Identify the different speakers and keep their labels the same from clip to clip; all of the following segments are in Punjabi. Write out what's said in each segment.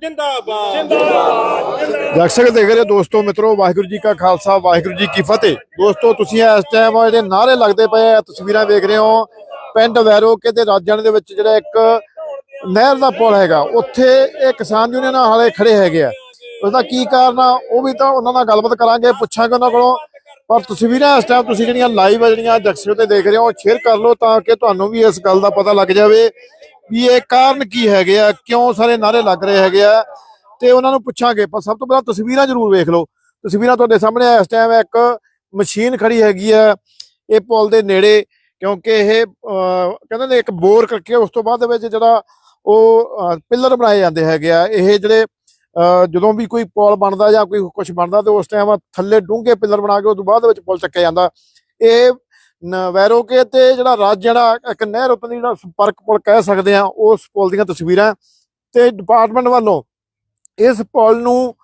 Speaker 1: ਜਿੰਦਾਬਾਦ। ਜਿੰਦਾਬਾਦ।
Speaker 2: ਦਰਸ਼ਕ ਦੇਖ ਰਹੇ ਦੋਸਤੋ, ਮਿੱਤਰੋ, ਵਾਹਿਗੁਰੂ ਜੀ ਕਾ ਖਾਲਸਾ, ਵਾਹਿਗੁਰੂ ਜੀ ਕੀ ਫਤਿਹ। ਦੋਸਤੋ, ਤੁਸੀਂ ਇਸ ਟਾਈਮ ਜਿਹੜੇ ਨਾਰੇ ਲੱਗਦੇ ਪਏ ਆ, ਤਸਵੀਰਾਂ ਵੇਖ ਰਹੇ ਹੋ। ਪਿੰਡ ਵੈਰੋਕੇ ਤੇ ਰਾਜਣ ਦੇ ਵਿੱਚ ਜਿਹੜਾ ਇੱਕ ਨਹਿਰ ਦਾ ਪੁਲ ਹੈਗਾ, ਉੱਥੇ ਇਹ ਕਿਸਾਨ ਯੂਨੀਅਨ ਹਾਲੇ ਖੜੇ ਹੈਗੇ ਆ। ਉਹਦਾ ਕੀ ਕਾਰਨ ਆ, ਉਹ ਵੀ ਤਾਂ ਉਹਨਾਂ ਨਾਲ ਗੱਲਬਾਤ ਕਰਾਂਗੇ, ਪੁੱਛਾਂਗੇ ਉਹਨਾਂ ਕੋਲੋਂ। ਪਰ ਤਸਵੀਰਾਂ ਇਸ ਟਾਈਮ ਤੁਸੀਂ ਜਿਹੜੀਆਂ ਲਾਈਵ ਆ, ਜਿਹੜੀਆਂ ਜਕਸ਼ਨ ਤੇ ਦੇਖ ਰਹੇ ਹੋ ਸ਼ੇਅਰ ਕਰ ਲਓ ਤਾਂ ਕਿ ਤੁਹਾਨੂੰ ਵੀ ਇਸ ਗੱਲ ਦਾ ਪਤਾ ਲੱਗ ਜਾਵੇ। ਵੀ ਇਹ ਕਾਰਨ ਕੀ ਹੈਗੇ ਆ? ਕਿਉਂ ਸਾਰੇ ਨਾਰੇ ਲੱਗ ਰਹੇ ਹੈਗੇ ਆ? ਤੇ ਉਹਨਾਂ ਨੂੰ ਪੁੱਛਾਂਗੇ। ਪਰ ਸਭ ਤੋਂ ਪਹਿਲਾਂ ਤਸਵੀਰਾਂ ਜ਼ਰੂਰ ਵੇਖ ਲਓ। ਤਸਵੀਰਾਂ ਤੁਹਾਡੇ ਸਾਹਮਣੇ ਇਸ ਟਾਈਮ ਇੱਕ ਮਸ਼ੀਨ ਖੜੀ ਹੈਗੀ ਆ। ਇਹ ਪੁਲ ਦੇ ਨੇੜੇ ਕਿਉਂਕਿ ਇਹ ਅਹ, ਕਹਿੰਦੇ ਨੇ ਇੱਕ ਬੋਰ ਕਰਕੇ ਉਸ ਤੋਂ ਬਾਅਦ ਦੇ ਵਿੱਚ ਜਿਹੜਾ ਉਹ ਪਿੱਲਰ ਬਣਾਏ ਜਾਂਦੇ ਹੈਗੇ ਆ। ਇਹ ਜਿਹੜੇ ਅਹ, ਜਦੋਂ ਵੀ ਕੋਈ ਪੁਲ ਬਣਦਾ ਜਾਂ ਕੋਈ ਕੁਝ ਬਣਦਾ ਤੇ ਉਸ ਟਾਈਮ ਥੱਲੇ ਡੂੰਘੇ ਪਿੱਲਰ ਬਣਾ ਕੇ ਉਸ ਤੋਂ ਬਾਅਦ ਵਿੱਚ ਪੁਲ ਚੱਕਿਆ ਜਾਂਦਾ। ਇਹ ਨ- ਵੈਰੋਕੇ ਤੇ ਜਿਹੜਾ ਰਾਜ, ਜਿਹੜਾ ਇੱਕ ਨਹਿਰ ਉੱਤੇ ਜਿਹੜਾ ਸੰਪਰਕ ਪੁਲ ਕਹਿ ਸਕਦੇ ਆ ਉਸ ਪੁਲ ਦੀਆਂ ਤਸਵੀਰਾਂ ਤੇ ਡਿਪਾਰਟਮੈਂਟ ਵੱਲੋਂ ਇਸ ਪੁਲ ਨੂੰ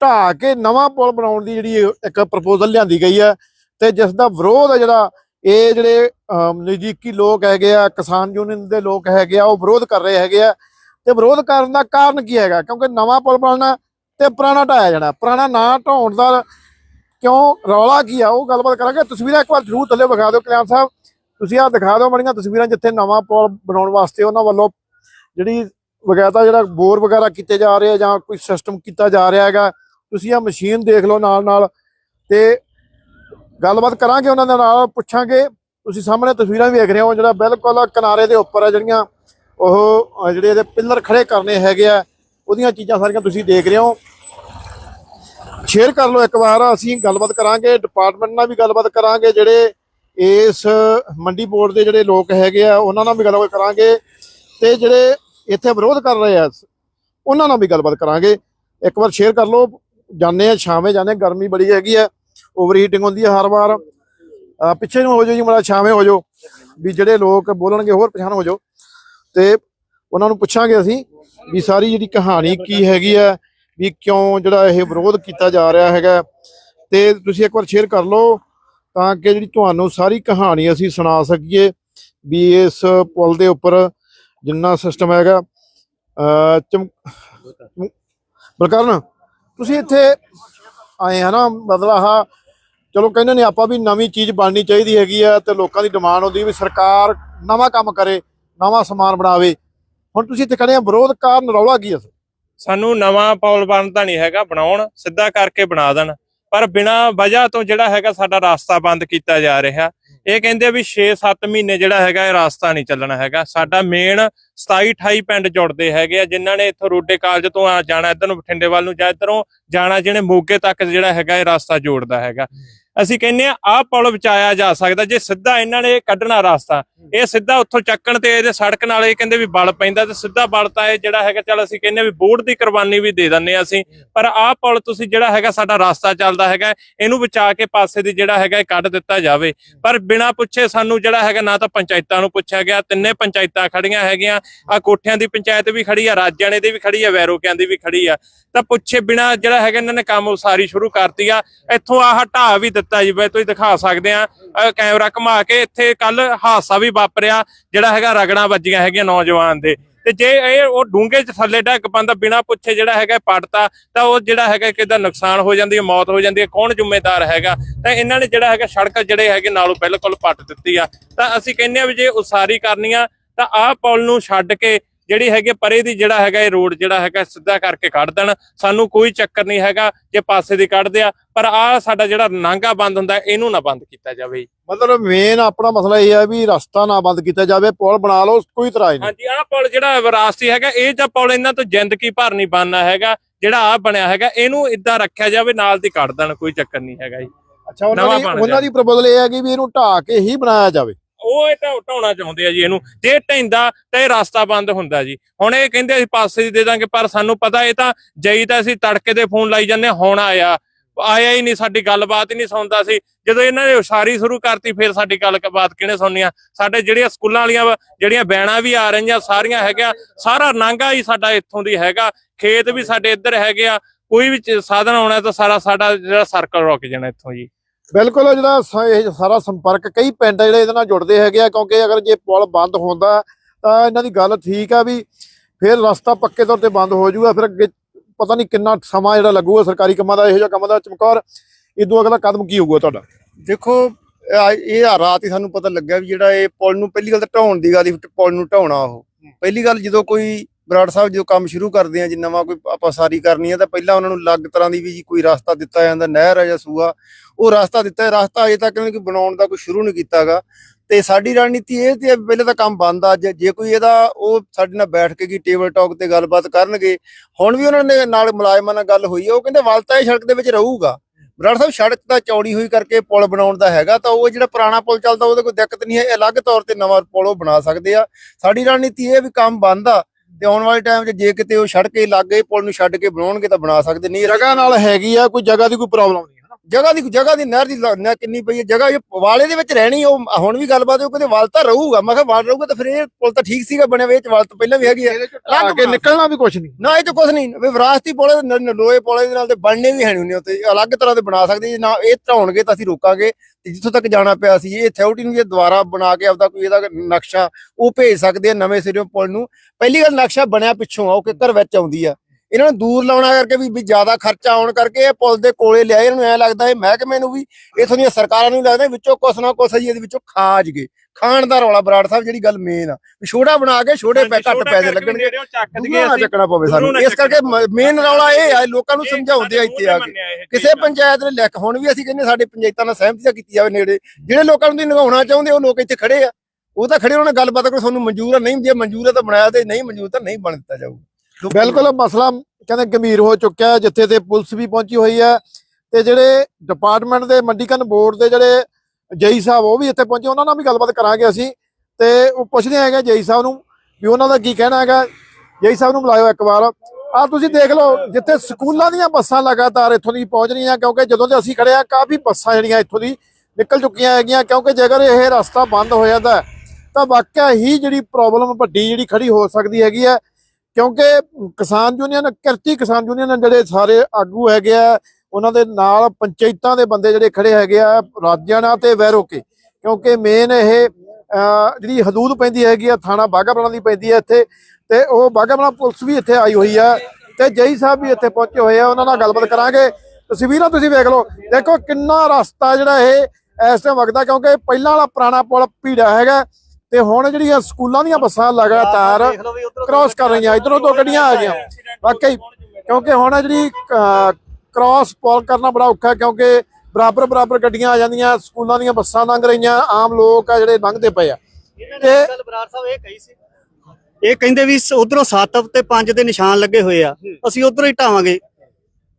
Speaker 2: ਢਾਹ ਕੇ ਨਵਾਂ ਪੁਲ ਬਣਾਉਣ ਦੀ ਜਿਹੜੀ ਇੱਕ ਪ੍ਰਪੋਜ਼ਲ ਲਿਆਂਦੀ ਗਈ ਹੈ ਤੇ ਜਿਸ ਦਾ ਵਿਰੋਧ ਹੈ ਜਿਹੜਾ, ਇਹ ਜਿਹੜੇ ਨਜ਼ਦੀਕੀ ਲੋਕ ਹੈਗੇ ਆ, ਕਿਸਾਨ ਯੂਨੀਅਨ ਦੇ ਲੋਕ ਹੈਗੇ ਆ, ਉਹ ਵਿਰੋਧ ਕਰ ਰਹੇ ਹੈਗੇ ਆ। ਤੇ ਵਿਰੋਧ ਕਰਨ ਦਾ ਕਾਰਨ ਕੀ ਹੈਗਾ? ਕਿਉਂਕਿ ਨਵਾਂ ਪੁਲ ਬਣਨਾ ਤੇ ਪੁਰਾਣਾ ਢਾਇਆ ਜਾਣਾ ਪੁਰਾਣਾ ਨਾ ਢਾਉਣ ਦਾ ਕਿਉਂ ਰੌਲਾ ਕੀ ਆ? ਉਹ ਗੱਲਬਾਤ ਕਰਾਂਗੇ। ਤਸਵੀਰਾਂ ਇੱਕ ਵਾਰ ਜ਼ਰੂਰ ਥੱਲੇ ਵਿਖਾ ਦਿਓ, ਕਲਿਆਣ ਸਾਹਿਬ। ਤੁਸੀਂ ਆਹ ਦਿਖਾ ਦਿਓ ਮੜੀਆਂ ਤਸਵੀਰਾਂ ਜਿੱਥੇ ਨਵਾਂ ਪੁਲ ਬਣਾਉਣ ਵਾਸਤੇ ਉਹਨਾਂ ਵੱਲੋਂ ਜਿਹੜੀ ਵਗੈਰਾ ਜਿਹੜਾ ਬੋਰ ਵਗੈਰਾ ਕੀਤੇ ਜਾ ਰਹੇ ਆ ਜਾਂ ਕੋਈ ਸਿਸਟਮ ਕੀਤਾ ਜਾ ਰਿਹਾ ਹੈਗਾ, ਤੁਸੀਂ ਆ ਮਸ਼ੀਨ ਦੇਖ ਲਓ ਨਾਲ ਨਾਲ ਤੇ ਗੱਲਬਾਤ ਕਰਾਂਗੇ ਉਹਨਾਂ ਦੇ ਨਾਲ, ਪੁੱਛਾਂਗੇ। ਤੁਸੀਂ ਸਾਹਮਣੇ ਤਸਵੀਰਾਂ ਵੀ ਵੇਖ ਰਹੇ ਹੋ, ਜਿਹੜਾ ਬਿਲਕੁਲ ਕਿਨਾਰੇ ਦੇ ਉੱਪਰ ਆ ਜਿਹੜੀਆਂ ਉਹ ਜਿਹੜੇ ਇਹਦੇ ਪਿੱਲਰ ਖੜੇ ਕਰਨੇ ਹੈਗੇ ਆ, ਉਹਦੀਆਂ ਚੀਜ਼ਾਂ ਸਾਰੀਆਂ ਤੁਸੀਂ ਦੇਖ ਰਹੇ ਹੋ। ਸ਼ੇਅਰ ਕਰ ਲਓ ਇੱਕ ਵਾਰ, ਅਸੀਂ ਗੱਲਬਾਤ ਕਰਾਂਗੇ ਡਿਪਾਰਟਮੈਂਟ ਨਾਲ ਵੀ ਗੱਲਬਾਤ ਕਰਾਂਗੇ, ਜਿਹੜੇ ਇਸ ਮੰਡੀ ਬੋਰਡ ਦੇ ਜਿਹੜੇ ਲੋਕ ਹੈਗੇ ਆ, ਉਹਨਾਂ ਨਾਲ ਵੀ ਗੱਲਬਾਤ ਕਰਾਂਗੇ ਤੇ ਜਿਹੜੇ ਇੱਥੇ ਵਿਰੋਧ ਕਰ ਰਹੇ ਆ, ਉਹਨਾਂ ਨਾਲ ਵੀ ਗੱਲਬਾਤ ਕਰਾਂਗੇ। ਇੱਕ ਵਾਰ ਸ਼ੇਅਰ ਕਰ ਲਓ ਜਾਣੇ ਆ, ਛਾਵੇਂ ਜਾਣੇ ਗਰਮੀ ਬੜੀ ਹੈਗੀ ਆ ਓਵਰ ਹੀਟਿੰਗ ਹੁੰਦੀ ਹੈ ਹਰ ਵਾਰ। ਪਿੱਛੇ ਨੂੰ ਹੋ ਜਾਓ ਜੀ, ਮੜਾ ਛਾਵੇਂ ਹੋ ਜਾਓ, ਵੀ ਜਿਹੜੇ ਲੋਕ ਬੋਲਣਗੇ ਹੋਰ ਪਛਾਣ ਹੋ ਜਾਓ। ਤੇ ਉਹਨਾਂ ਨੂੰ ਪੁੱਛਾਂਗੇ ਅਸੀਂ ਵੀ ਸਾਰੀ ਜਿਹੜੀ ਕਹਾਣੀ ਕੀ ਹੈਗੀ ਆ ਵੀ ਕਿਉਂ ਜਿਹੜਾ ਇਹ ਵਿਰੋਧ ਕੀਤਾ ਜਾ ਰਿਹਾ ਹੈਗਾ। ਤੇ ਤੁਸੀਂ ਇੱਕ ਵਾਰ ਸ਼ੇਅਰ ਕਰ ਲਓ ਤਾਂ ਕਿ ਜਿਹੜੀ ਤੁਹਾਨੂੰ ਸਾਰੀ ਕਹਾਣੀ ਅਸੀਂ ਸੁਣਾ ਸਕੀਏ ਵੀ ਇਸ ਪੁਲ ਦੇ ਉੱਪਰ ਜਿੰਨਾ ਸਿਸਟਮ ਹੈਗਾ ਚਮ ਚਮ- ਬਲਕਰਨ, ਤੁਸੀਂ ਇੱਥੇ ਆਏ ਆ ਨਾ, ਮਤਲਬ ਆਹ, ਚਲੋ ਕਹਿੰਦੇ ਨੇ ਆਪਾਂ ਵੀ ਨਵੀਂ ਚੀਜ਼ ਬਣਨੀ ਚਾਹੀਦੀ ਹੈਗੀ ਆ ਤੇ ਲੋਕਾਂ ਦੀ ਡਿਮਾਂਡ ਹੁੰਦੀ ਵੀ ਸਰਕਾਰ ਨਵਾਂ ਕੰਮ ਕਰੇ, ਨਵਾਂ ਸਮਾਨ ਬਣਾਵੇ। ਹੁਣ ਤੁਸੀਂ ਇੱਥੇ ਖੜੇ ਆ, ਵਿਰੋਧ ਕਾਰਨ ਰੌਲਾ ਕੀ ਹੈ
Speaker 1: ਸਾਨੂੰ ਨਵਾਂ ਪੌਲ ਬਣਦਾ ਨਹੀਂ ਹੈਗਾ ਬਣਾਉਣ, ਸਿੱਧਾ ਕਰਕੇ ਬਣਾ ਦੇਣ। ਪਰ ਬਿਨਾ ਵਜ੍ਹਾ ਤੋਂ ਜਿਹੜਾ ਹੈਗਾ ਸਾਡਾ ਰਾਸਤਾ ਬੰਦ ਕੀਤਾ ਜਾ ਰਿਹਾ। ਇਹ ਕਹਿੰਦੇ ਵੀ 6-7 ਮਹੀਨੇ ਜਿਹੜਾ ਹੈਗਾ ਇਹ ਰਾਸਤਾ ਨਹੀਂ ਚੱਲਣਾ ਹੈਗਾ। ਸਾਡਾ ਮੇਨ 27-28 ਪਿੰਡ ਜੁੜਦੇ ਹੈਗੇ ਆ, ਜਿਨ੍ਹਾਂ ਨੇ ਇੱਥੋਂ ਰੋਡੇ ਕਾਲਜ ਤੋਂ ਆ ਜਾਣਾ, ਇੱਧਰ ਨੂੰ ਬਠਿੰਡੇ ਵੱਲ ਨੂੰ ਜਾਂ ਇੱਧਰੋਂ ਜਾਣਾ, ਜਿਹਨੇ ਮੋਗੇ ਤੱਕ ਜਿਹੜਾ ਹੈਗਾ ਇਹ ਰਾਸਤਾ ਜੋੜਦਾ ਹੈਗਾ। ਅਸੀਂ ਕਹਿੰਦੇ ਆ ਆਹ ਪੁਲ ਬਚਾਇਆ ਜਾ ਸਕਦਾ, ਜੇ ਸਿੱਧਾ ਇਹਨਾਂ ਨੇ ਕੱਢਣਾ ਰਾਸਤਾ, ਇਹ ਸਿੱਧਾ ਉੱਥੋਂ ਚੱਕਣ ਤੇ ਇਹਦੇ ਸੜਕ ਨਾਲ ਇਹ ਕਹਿੰਦੇ ਵੀ ਬਲ ਪੈਂਦਾ ਤੇ ਸਿੱਧਾ ਬਲ ਤਾਂ ਇਹ ਜਿਹੜਾ ਹੈਗਾ, ਚਲ ਅਸੀਂ ਕਹਿੰਦੇ ਆ ਵੀ ਬੋਰਡ ਦੀ ਕੁਰਬਾਨੀ ਵੀ ਦੇ ਦਿੰਨੇ ਆ ਅਸੀਂ, ਪਰ ਆਹ ਪੁਲ ਤੁਸੀਂ ਜਿਹੜਾ ਹੈਗਾ ਸਾਡਾ ਰਸਤਾ ਚੱਲਦਾ ਹੈਗਾ, ਇਹਨੂੰ ਬਚਾ ਕੇ ਪਾਸੇ ਦੀ ਜਿਹੜਾ ਹੈਗਾ ਇਹ ਕੱਢ ਦਿੱਤਾ ਜਾਵੇ। ਪਰ ਬਿਨਾਂ ਪੁੱਛੇ ਸਾਨੂੰ ਜਿਹੜਾ ਹੈਗਾ ਨਾ ਤਾਂ ਪੰਚਾਇਤਾਂ ਨੂੰ ਪੁੱਛਿਆ ਗਿਆ, ਤਿੰਨੇ ਪੰਚਾਇਤਾਂ ਖੜੀਆਂ ਹੈਗੀਆਂ, ਆ ਕੋਠਿਆਂ ਦੀ ਪੰਚਾਇਤ ਵੀ ਖੜੀ ਆ ਰਾਜਾਣੇ ਦੀ ਵੀ ਖੜੀ ਆ, ਵੈਰੋਕਿਆਂ ਦੀ ਵੀ ਖੜੀ ਆ, ਤਾਂ ਪੁੱਛੇ ਬਿਨਾਂ ਜਿਹੜਾ ਹੈਗਾ ਇਹਨਾਂ ਨੇ ਕੰਮ ਉਸਾਰੀ ਸ਼ੁਰੂ ਕਰਤੀ ਆ, ਇੱਥੋਂ ਆਹ ਢਾਹ ਵੀ ਦਿੱਤਾ ਜੀ। ਬਈ ਤੁਸੀਂ ਦਿਖਾ ਸਕਦੇ ਆ। ਕੈਮਰਾ ਘੁਮਾ ਕੇ ਇੱਥੇ ਕੱਲ ਹਾਦਸਾ ਵੀ ਵਾਪਰਿਆ, ਜਿਹੜਾ ਹੈਗਾ ਰਗੜਾਂ ਵੱਜੀਆਂ ਹੈਗੀਆਂ ਨੌਜਵਾਨ ਦੇ। ਤੇ ਜੇ ਇਹ ਉਹ ਡੂੰਘੇ ਚ ਥੱਲੇ ਡੱਕ ਪੰਦਾ ਬਿਨਾ ਪੁੱਛੇ ਜਿਹੜਾ ਹੈਗਾ ਪੜਤਾ ਤਾਂ ਉਹ ਜਿਹੜਾ ਹੈਗਾ ਕਿਦਾ ਨੁਕਸਾਨ ਹੋ ਜਾਂਦੀ ਹੈ, ਮੌਤ ਹੋ ਜਾਂਦੀ ਹੈ। ਕੌਣ ਜ਼ਿੰਮੇਦਾਰ ਹੈਗਾ? ਤਾਂ ਇਹਨਾਂ ਨੇ ਜਿਹੜਾ ਹੈਗਾ ਸੜਕ ਜਿਹੜੇ ਹੈਗੇ ਨਾਲੋਂ ਬਿਲਕੁਲ ਪੱਟ ਦਿੱਤੀ ਆ। ਤਾਂ ਅਸੀਂ ਕਹਿੰਦੇ ਆ ਵੀ ਜੇ ਉਸਾਰੀ ਕਰਨੀ ਆ, ਤਾਂ ਆਹ ਪੁਲ ਨੂੰ ਛੱਡ ਕੇ ਜਿਹੜੀ ਹੈਗੀ ਪਰੇ ਦੀ ਜਿਹੜਾ ਹੈਗਾ ਇਹ ਰੋਡ ਜਿਹੜਾ ਹੈਗਾ ਸਿੱਧਾ ਕਰਕੇ ਕੱਢ ਦੇਣ। ਸਾਨੂੰ ਕੋਈ ਚੱਕਰ ਨਹੀਂ ਹੈਗਾ ਜੇ ਪਾਸੇ ਦੀ ਕੱਢਦੇ ਆ ਪਰ ਆਹ ਸਾਡਾ ਜਿਹੜਾ ਨਾਂਗਾ ਬੰਦ ਹੁੰਦਾ ਇਹਨੂੰ ਨਾ ਬੰਦ ਕੀਤਾ ਜਾਵੇ।
Speaker 2: ਮਤਲਬ ਮੇਨ ਆਪਣਾ ਮਸਲਾ ਇਹ ਹੈ ਵੀ ਰਸਤਾ ਨਾ ਬੰਦ ਕੀਤਾ ਜਾਵੇ ਪੁਲ ਬਣਾ ਲਓ ਕੋਈ ਇਤਰਾਜ਼ ਨਹੀਂ।
Speaker 1: ਹਾਂਜੀ ਆਹ ਪੁਲ ਜਿਹੜਾ ਵਿਰਾਸਤੀ ਹੈਗਾ ਇਹ ਜਾਂ ਪੁਲ ਇਹਨਾਂ ਤੋਂ ਜ਼ਿੰਦਗੀ ਭਰ ਨਹੀਂ ਬਣਨਾ ਹੈਗਾ ਜਿਹੜਾ ਆ ਬਣਿਆ ਹੈਗਾ ਇਹਨੂੰ ਇਦਾਂ ਰੱਖਿਆ ਜਾਵੇ ਨਾਲ ਦੀ ਕੱਢ ਦੇਣ ਕੋਈ ਚੱਕਰ ਨਹੀਂ ਹੈਗਾ ਜੀ।
Speaker 2: ਅੱਛਾ ਉਹਨਾਂ ਦੀ ਉਹਨਾਂ ਦੀ ਪ੍ਰਪੋਜ਼ਲ ਇਹ ਹੈ ਕਿ ਵੀ ਇਹਨੂੰ ਢਾਹ ਕੇ ਹੀ ਬਣਾਇਆ ਜਾਵੇ।
Speaker 1: ਉਹ ਇਹ ਤਾਂ ਢਾਉਣਾ ਚਾਹੁੰਦੇ ਆ ਜੀ ਇਹਨੂੰ। ਜੇ ਢੈਂਦਾ ਤਾਂ ਇਹ ਰਸਤਾ ਬੰਦ ਹੁੰਦਾ ਜੀ। ਹੁਣ ਇਹ ਕਹਿੰਦੇ ਅਸੀਂ ਪਾਸੇ ਦੀ ਦੇ ਦਾਂਗੇ ਪਰ ਸਾਨੂੰ ਪਤਾ ਇਹ ਤਾਂ ਜਈ ਤਾਂ ਅਸੀਂ ਤੜਕੇ ਦੇ ਫੋਨ ਲਾਈ ਜਾਂਦੇ ਹੁਣ ਆਇਆ। ਆਇਆ ਹੀ ਨਹੀਂ ਸਾਡੀ ਗੱਲਬਾਤ ਹੀ ਨਹੀਂ ਸੁਣਦਾ ਸੀ। ਜਦੋਂ ਇਹਨਾਂ ਨੇ ਉਸਾਰੀ ਸ਼ੁਰੂ ਕਰਤੀ ਫਿਰ ਸਾਡੀ ਗੱਲਬਾਤ ਕਿਹਨੇ ਸੁਣਨੀ ਆ? ਸਾਡੇ ਜਿਹੜੀਆਂ ਸਕੂਲਾਂ ਵਾਲੀਆਂ ਵਾ, ਜਿਹੜੀਆਂ ਬੈਣਾ ਵੀ ਆ ਰਹੀਆਂ ਸਾਰੀਆਂ ਹੈਗੀਆਂ ਸਾਰਾ ਨਾਂਗਾ ਹੀ ਸਾਡਾ ਇੱਥੋਂ ਦੀ ਹੈਗਾ। ਖੇਤ ਵੀ ਸਾਡੇ ਇੱਧਰ ਹੈਗੇ ਆ। ਕੋਈ ਵੀ ਸਾਧਨ ਆਉਣਾ ਤਾਂ ਸਾਰਾ ਸਾਡਾ ਜਿਹੜਾ ਸਰਕਲ ਰੁਕ ਜਾਣਾ ਇੱਥੋਂ ਜੀ।
Speaker 2: ਬਿਲਕੁਲ ਜਿਹੜਾ ਇਹ ਸਾਰਾ ਸੰਪਰਕ ਕਈ ਪਿੰਡ ਜਿਹੜੇ ਇਹਦੇ ਨਾਲ ਜੁੜਦੇ ਹੈਗੇ ਆ ਕਿਉਂਕਿ ਅਗਰ ਜੇ ਪੁਲ ਬੰਦ ਹੁੰਦਾ ਤਾਂ ਇਹਨਾਂ ਦੀ ਗੱਲ ਠੀਕ ਆ ਵੀ ਫਿਰ ਰਸਤਾ ਪੱਕੇ ਤੌਰ ਤੇ ਬੰਦ ਹੋ ਜਾਊਗਾ ਫਿਰ ਅੱਗੇ ਪਤਾ ਨਹੀਂ ਕਿੰਨਾ ਸਮਾਂ ਜਿਹੜਾ ਲੱਗੂਗਾ ਸਰਕਾਰੀ ਕੰਮਾਂ ਦਾ ਇਹੋ ਜਿਹਾ ਕੰਮਾਂ ਦਾ ਚਮਕੌਰ। ਇਦੋਂ ਅਗਲਾ ਕਦਮ ਕੀ ਹੋਊਗਾ ਤੁਹਾਡਾ?
Speaker 3: ਦੇਖੋ ਇਹ ਆ ਰਾਤ ਹੀ ਸਾਨੂੰ ਪਤਾ ਲੱਗਿਆ ਵੀ ਜਿਹੜਾ ਇਹ ਪੁਲ ਨੂੰ ਪਹਿਲੀ ਗੱਲ ਤਾਂ ਢਾਉਣ ਦੀ ਗੱਲ ਸੀ ਪੁਲ ਨੂੰ ਢਾਉਣਾ ਉਹ। ਪਹਿਲੀ ਗੱਲ ਜਦੋਂ ਕੋਈ ਬਰਾੜ ਸਾਹਿਬ ਜੋ ਕੰਮ ਸ਼ੁਰੂ ਕਰਦੇ ਆ, ਜੀ ਨਵਾਂ ਕੋਈ ਆਪਾਂ ਸਾਰੀ ਕਰਨੀ ਆ, ਤਾਂ ਪਹਿਲਾਂ ਉਹਨਾਂ ਨੂੰ ਅਲੱਗ ਤਰ੍ਹਾਂ ਦੀ ਵੀ ਜੀ ਕੋਈ ਰਸਤਾ ਦਿੱਤਾ ਜਾਂਦਾ, ਨਹਿਰ ਆ ਜਾਂ ਸੂਆ, ਉਹ ਰਸਤਾ ਦਿੱਤਾ ਹੈ। ਰਸਤਾ ਅਜੇ ਤੱਕ ਕੋਈ ਬਣਾਉਣ ਦਾ ਕੋਈ ਸ਼ੁਰੂ ਨਹੀਂ ਕੀਤਾਗਾ ਤੇ ਸਾਡੀ ਰਣਨੀਤੀ ਇਹ ਤੇ ਆ ਵੀ ਪਹਿਲੇ ਤਾਂ ਕੰਮ ਬੰਦ ਆ, ਜੇ ਜੇ ਕੋਈ ਇਹਦਾ ਉਹ ਸਾਡੇ ਨਾਲ ਬੈਠ ਕੇ ਕੀ ਟੇਬਲ ਟਾਕ ਤੇ ਗੱਲਬਾਤ ਕਰਨਗੇ, ਹੁਣ ਵੀ ਉਹਨਾਂ ਨੇ ਨਾਲ ਮੁਲਾਜ਼ਮਾਂ ਨਾਲ ਗੱਲ ਹੋਈ ਆ, ਉਹ ਕਹਿੰਦੇ ਵੱਲ ਤਾਂ ਇਹ ਸੜਕ ਦੇ ਵਿੱਚ ਰਹੂਗਾ। ਬਰਾੜ ਸਾਹਿਬ ਸੜਕ ਤਾਂ ਚੌੜੀ ਹੋਈ ਕਰਕੇ ਪੁਲ ਬਣਾਉਣ ਦਾ ਹੈਗਾ, ਤਾਂ ਉਹ ਜਿਹੜਾ ਪੁਰਾਣਾ ਪੁਲ ਚੱਲਦਾ ਉਹਦੇ ਕੋਈ ਦਿੱਕਤ ਨਹੀਂ ਹੈ, ਇਹ ਅਲੱਗ ਤੌਰ ਤੇ ਨਵਾਂ ਪੁਲ ਉਹ ਬਣਾ ਸਕਦੇ ਆ। ਸਾਡੀ ਰਣਨੀਤੀ ਇਹ ਵੀ ਕੰਮ ਬੰਦ ਆ ਤੇ ਆਉਣ ਵਾਲੇ ਟਾਈਮ 'ਚ ਜੇ ਕਿਤੇ ਉਹ ਸੜਕ ਹੀ ਲੱਗ ਗਏ, ਪੁਲ ਨੂੰ ਛੱਡ ਕੇ ਬਣਾਉਣਗੇ ਤਾਂ ਬਣਾ ਸਕਦੇ। ਨਹੀਂ,
Speaker 2: ਜਗ੍ਹਾ ਨਾਲ ਹੈਗੀ ਆ, ਕੋਈ ਜਗ੍ਹਾ ਦੀ ਕੋਈ ਪ੍ਰੋਬਲਮ ਨਹੀਂ।
Speaker 3: ਜਗ੍ਹਾ ਦੀ ਜਗ੍ਹਾ ਦੀ ਨਹਿਰ ਦੀ ਨਹਿਰ ਕਿੰਨੀ ਪਈ ਹੈ? ਜਗ੍ਹਾ ਇਹ ਵਾਲੇ ਦੇ ਵਿੱਚ ਰਹਿਣੀ ਉਹ ਹੁਣ ਵੀ ਗੱਲਬਾਤ ਉਹ ਕਹਿੰਦੇ ਵਲ ਤਾਂ ਰਹੂਗਾ। ਮੈਂ ਕਿਹਾ ਵਲ ਰਹੂਗਾ ਤਾਂ ਫਿਰ ਇਹ ਪੁਲ ਤਾਂ ਠੀਕ ਸੀਗਾ ਬਣਿਆ ਵੇ ਇਹ 'ਚ ਵਲ ਤਾਂ ਪਹਿਲਾਂ ਵੀ ਹੈਗੀ ਆ।
Speaker 2: ਆ ਕੇ ਨਿਕਲਣਾ ਵੀ ਕੁਝ ਨਹੀਂ।
Speaker 3: ਨਾ ਇਹ ਤਾਂ ਕੁਝ ਨਹੀਂ। ਵੀ ਵਿਰਾਸਤੀ ਪੁਲ ਨ- ਨ- ਲੋਹੇ ਪੁਲ ਦੇ ਨਾਲ ਤੇ ਬਣਨੇ ਵੀ ਹੈ ਨਹੀਂ ਉੱਤੇ ਅਲੱਗ ਤਰ੍ਹਾਂ ਦੇ ਬਣਾ ਸਕਦੇ ਜੇ ਨਾ ਇਹ ਧਰਾਉਣਗੇ ਤਾਂ ਅਸੀਂ ਰੋਕਾਂਗੇ। ਤੇ ਜਿੱਥੋਂ ਤੱਕ ਜਾਣਾ ਪਿਆ ਸੀ ਇਹ ਅਥਾਰਟੀ ਨੂੰ ਜੇ ਦੁਬਾਰਾ ਬਣਾ ਕੇ ਆਪਦਾ ਕੋਈ ਇਹਦਾ ਨਕਸ਼ਾ ਉਹ ਭੇਜ ਸਕਦੇ ਆ ਨਵੇਂ ਸਿਰਿਓਂ ਪੁਲ ਨੂੰ। ਪਹਿਲੀ ਗੱਲ ਨਕਸ਼ਾ ਬਣਿਆ ਪਿੱਛੋਂ ਆ ਉਹ ਕਿੱਕਰ ਵਿੱਚ ਆਉਂਦੀ ਆ। ਇਹਨਾਂ ਨੂੰ ਦੂਰ ਲਾਉਣਾ ਕਰਕੇ ਵੀ ਵੀ ਜ਼ਿਆਦਾ ਖਰਚਾ ਆਉਣ ਕਰਕੇ ਇਹ ਪੁਲ ਦੇ ਕੋਲੇ ਲਿਆਏ। ਇਹਨਾਂ ਨੂੰ ਐ ਲੱਗਦਾ ਇਹ ਮਹਿਕਮੇ ਨੂੰ ਵੀ ਇਥੋਂ ਦੀਆਂ ਸਰਕਾਰਾਂ ਨੂੰ ਲੱਗਦਾ ਵਿੱਚੋਂ ਕੁਛ ਨਾ ਕੁਛ ਜੀ ਇਹਦੇ ਵਿੱਚੋਂ ਖਾਜ ਗਏ। ਖਾਣ ਦਾ ਰੌਲਾ ਬਰਾੜ ਸਾਹਿਬ ਜਿਹੜੀ ਗੱਲ ਮੇਨ ਆ। ਵੀ ਛੋਟਾ ਬਣਾ ਕੇ ਛੋਟੇ ਪੈ ਘੱਟ ਪੈਸੇ ਲੱਗਣਗੇ। ਚੱਕਣਾ ਪਵੇ ਸਾਨੂੰ। ਇਸ ਕਰਕੇ ਮੇਨ ਰੌਲਾ ਇਹ ਆ ਲੋਕਾਂ ਨੂੰ ਸਮਝਾਉਂਦੇ ਆ ਇੱਥੇ ਆ ਕੇ। ਕਿਸੇ ਪੰਚਾਇਤ ਨੇ ਲਿਖ ਹੁਣ ਵੀ ਅਸੀਂ ਕਹਿੰਦੇ ਸਾਡੇ ਪੰਚਾਇਤਾਂ ਨਾਲ ਸਹਿਮਤੀ ਤਾਂ ਕੀਤੀ ਜਾਵੇ ਨੇੜੇ। ਜਿਹੜੇ ਲੋਕਾਂ ਨੂੰ ਨਿਗਾਉਣਾ ਚਾਹੁੰਦੇ ਉਹ ਲੋਕ ਇੱਥੇ ਖੜੇ ਆ। ਉਹ ਤਾਂ ਖੜੇ ਉਹਨਾਂ ਨਾਲ ਗੱਲਬਾਤ ਕਰੋ ਤੁਹਾਨੂੰ ਮਨਜ਼ੂਰ ਆ ਨਹੀਂ ਜੇ ਮਨਜ਼ੂਰ ਆ ਤਾਂ ਬਣਾਇਆ ਤੇ ਨਹੀਂ ਮਨਜ਼ੂਰ ਤਾਂ ਨਹੀਂ ਬਣ ਦਿੱਤਾ ਜਾਊਗਾ।
Speaker 2: ਬਿਲਕੁਲ ਮਸਲਾ ਕਹਿੰਦੇ ਗੰਭੀਰ ਹੋ ਚੁੱਕਿਆ ਹੈ, ਜਿੱਥੇ ਤੇ ਪੁਲਿਸ ਵੀ ਪਹੁੰਚੀ ਹੋਈ ਹੈ। ਤੇ ਜਿਹੜੇ ਡਿਪਾਰਟਮੈਂਟ ਦੇ ਮੰਡੀਕਰਨ ਬੋਰਡ ਦੇ ਜਿਹੜੇ ਜਈ ਸਾਹਿਬ ਉਹ ਵੀ ਇੱਥੇ ਪਹੁੰਚੇ ਉਹਨਾਂ ਨਾਲ ਵੀ ਗੱਲਬਾਤ ਕਰਾਂਗੇ ਅਸੀਂ। ਤੇ ਉਹ ਪੁੱਛਦੇ ਹੈਗੇ ਜਈ ਸਾਹਿਬ ਨੂੰ ਵੀ ਉਹਨਾਂ ਦਾ ਕੀ ਕਹਿਣਾ ਹੈਗਾ। ਜਈ ਸਾਹਿਬ ਨੂੰ ਬੁਲਾਇਓ ਇੱਕ ਵਾਰ। ਆ ਤੁਸੀਂ ਦੇਖ ਲਓ ਜਿੱਥੇ ਸਕੂਲਾਂ ਦੀਆਂ ਬੱਸਾਂ ਲਗਾਤਾਰ ਇੱਥੋਂ ਦੀ ਪਹੁੰਚ ਰਹੀਆਂ ਕਿਉਂਕਿ ਜਦੋਂ ਦੇ ਅਸੀਂ ਖੜੇ ਆ ਕਾਫੀ ਬੱਸਾਂ ਜਿਹੜੀਆਂ ਇੱਥੋਂ ਦੀ ਨਿਕਲ ਚੁੱਕੀਆਂ ਹੈਗੀਆਂ ਕਿਉਂਕਿ ਜੇਕਰ ਇਹ ਰਸਤਾ ਬੰਦ ਹੋ ਜਾਂਦਾ ਤਾਂ ਵਾਕਿਆ ਹੀ ਜਿਹੜੀ ਪ੍ਰੋਬਲਮ ਵੱਡੀ ਜਿਹੜੀ ਖੜੀ ਹੋ ਸਕਦੀ ਹੈਗੀ ਹੈ। ਕਿਉਂਕਿ ਕਿਸਾਨ ਯੂਨੀਅਨ, ਕਿਰਤੀ ਕਿਸਾਨ ਯੂਨੀਅਨ ਜਿਹੜੇ ਸਾਰੇ ਆਗੂ ਹੈਗੇ ਆ, ਉਹਨਾਂ ਦੇ ਨਾਲ ਪੰਚਾਇਤਾਂ ਦੇ ਬੰਦੇ ਜਿਹੜੇ ਖੜੇ ਹੈਗੇ ਆ, ਰਾਜਿਆਣਾ ਤੇ ਵੈਰੋਕੇ ਕਿਉਂਕਿ ਮੇਨ ਇਹ ਜਿਹੜੀ ਹਦੂਦ ਪੈਂਦੀ ਹੈਗੀ ਆ, ਥਾਣਾ ਬਾਘਾਪੁਰਾਣਾ ਦੀ ਪੈਂਦੀ ਹੈ ਇੱਥੇ, ਤੇ ਉਹ ਬਾਘਾਪੁਰਾਣਾ ਪੁਲਿਸ ਵੀ ਇੱਥੇ ਆਈ ਹੋਈ ਆ, ਤੇ ਜਈ ਸਾਹਿਬ ਵੀ ਇੱਥੇ ਪਹੁੰਚੇ ਹੋਏ ਆ, ਉਹਨਾਂ ਨਾਲ ਗੱਲਬਾਤ ਕਰਾਂਗੇ। ਤਸਵੀਰਾਂ ਤੁਸੀਂ ਵੇਖ ਲਓ, ਦੇਖੋ ਕਿੰਨਾ ਰਸਤਾ ਜਿਹੜਾ ਇਹ ਇਸ ਟਾਈਮ ਵਗਦਾ, ਕਿਉਂਕਿ ਪਹਿਲਾਂ ਵਾਲਾ ਪੁਰਾਣਾ ਪੁਲ ਭੀੜਾ ਹੈਗਾ ਤੇ ਹੁਣ ਜਿਹੜੀਆਂ ਸਕੂਲਾਂ ਦੀਆਂ ਬੱਸਾਂ ਲਗਾਤਾਰ ਕ੍ਰਾਸ ਕਰ ਰਹੀਆਂ ਇਧਰੋਂ ਦੋ ਗੱਡੀਆਂ ਆ ਗਈਆਂ। ਵਾਕਈ ਕਿਉਂਕਿ ਹੁਣ ਜਿਹੜੀ ਕ੍ਰਾਸ ਪੁਲ ਕਰਨਾ ਬੜਾ ਔਖਾ ਕਿਉਂਕਿ ਬਰਾਬਰ ਬਰਾਬਰ ਗੱਡੀਆਂ ਆ ਜਾਂਦੀਆਂ ਸਕੂਲਾਂ ਦੀਆਂ ਬੱਸਾਂ ਲੰਘ ਰਹੀਆਂ ਆਮ ਲੋਕ ਆ ਜਿਹੜੇ ਲੰਘਦੇ ਪਏ ਆ। ਤੇ
Speaker 4: ਗੱਲ ਬਰਾੜ ਸਾਹਿਬ ਇਹ ਕਹੀ ਸੀ। ਇਹ ਕਹਿੰਦੇ ਵੀ ਉਧਰੋਂ 7 ਤੇ 5 ਦੇ ਨਿਸ਼ਾਨ ਲੱਗੇ ਹੋਏ ਆ। ਅਸੀਂ ਉਧਰੋਂ ਹੀ ਢਾਵਾਂਗੇ।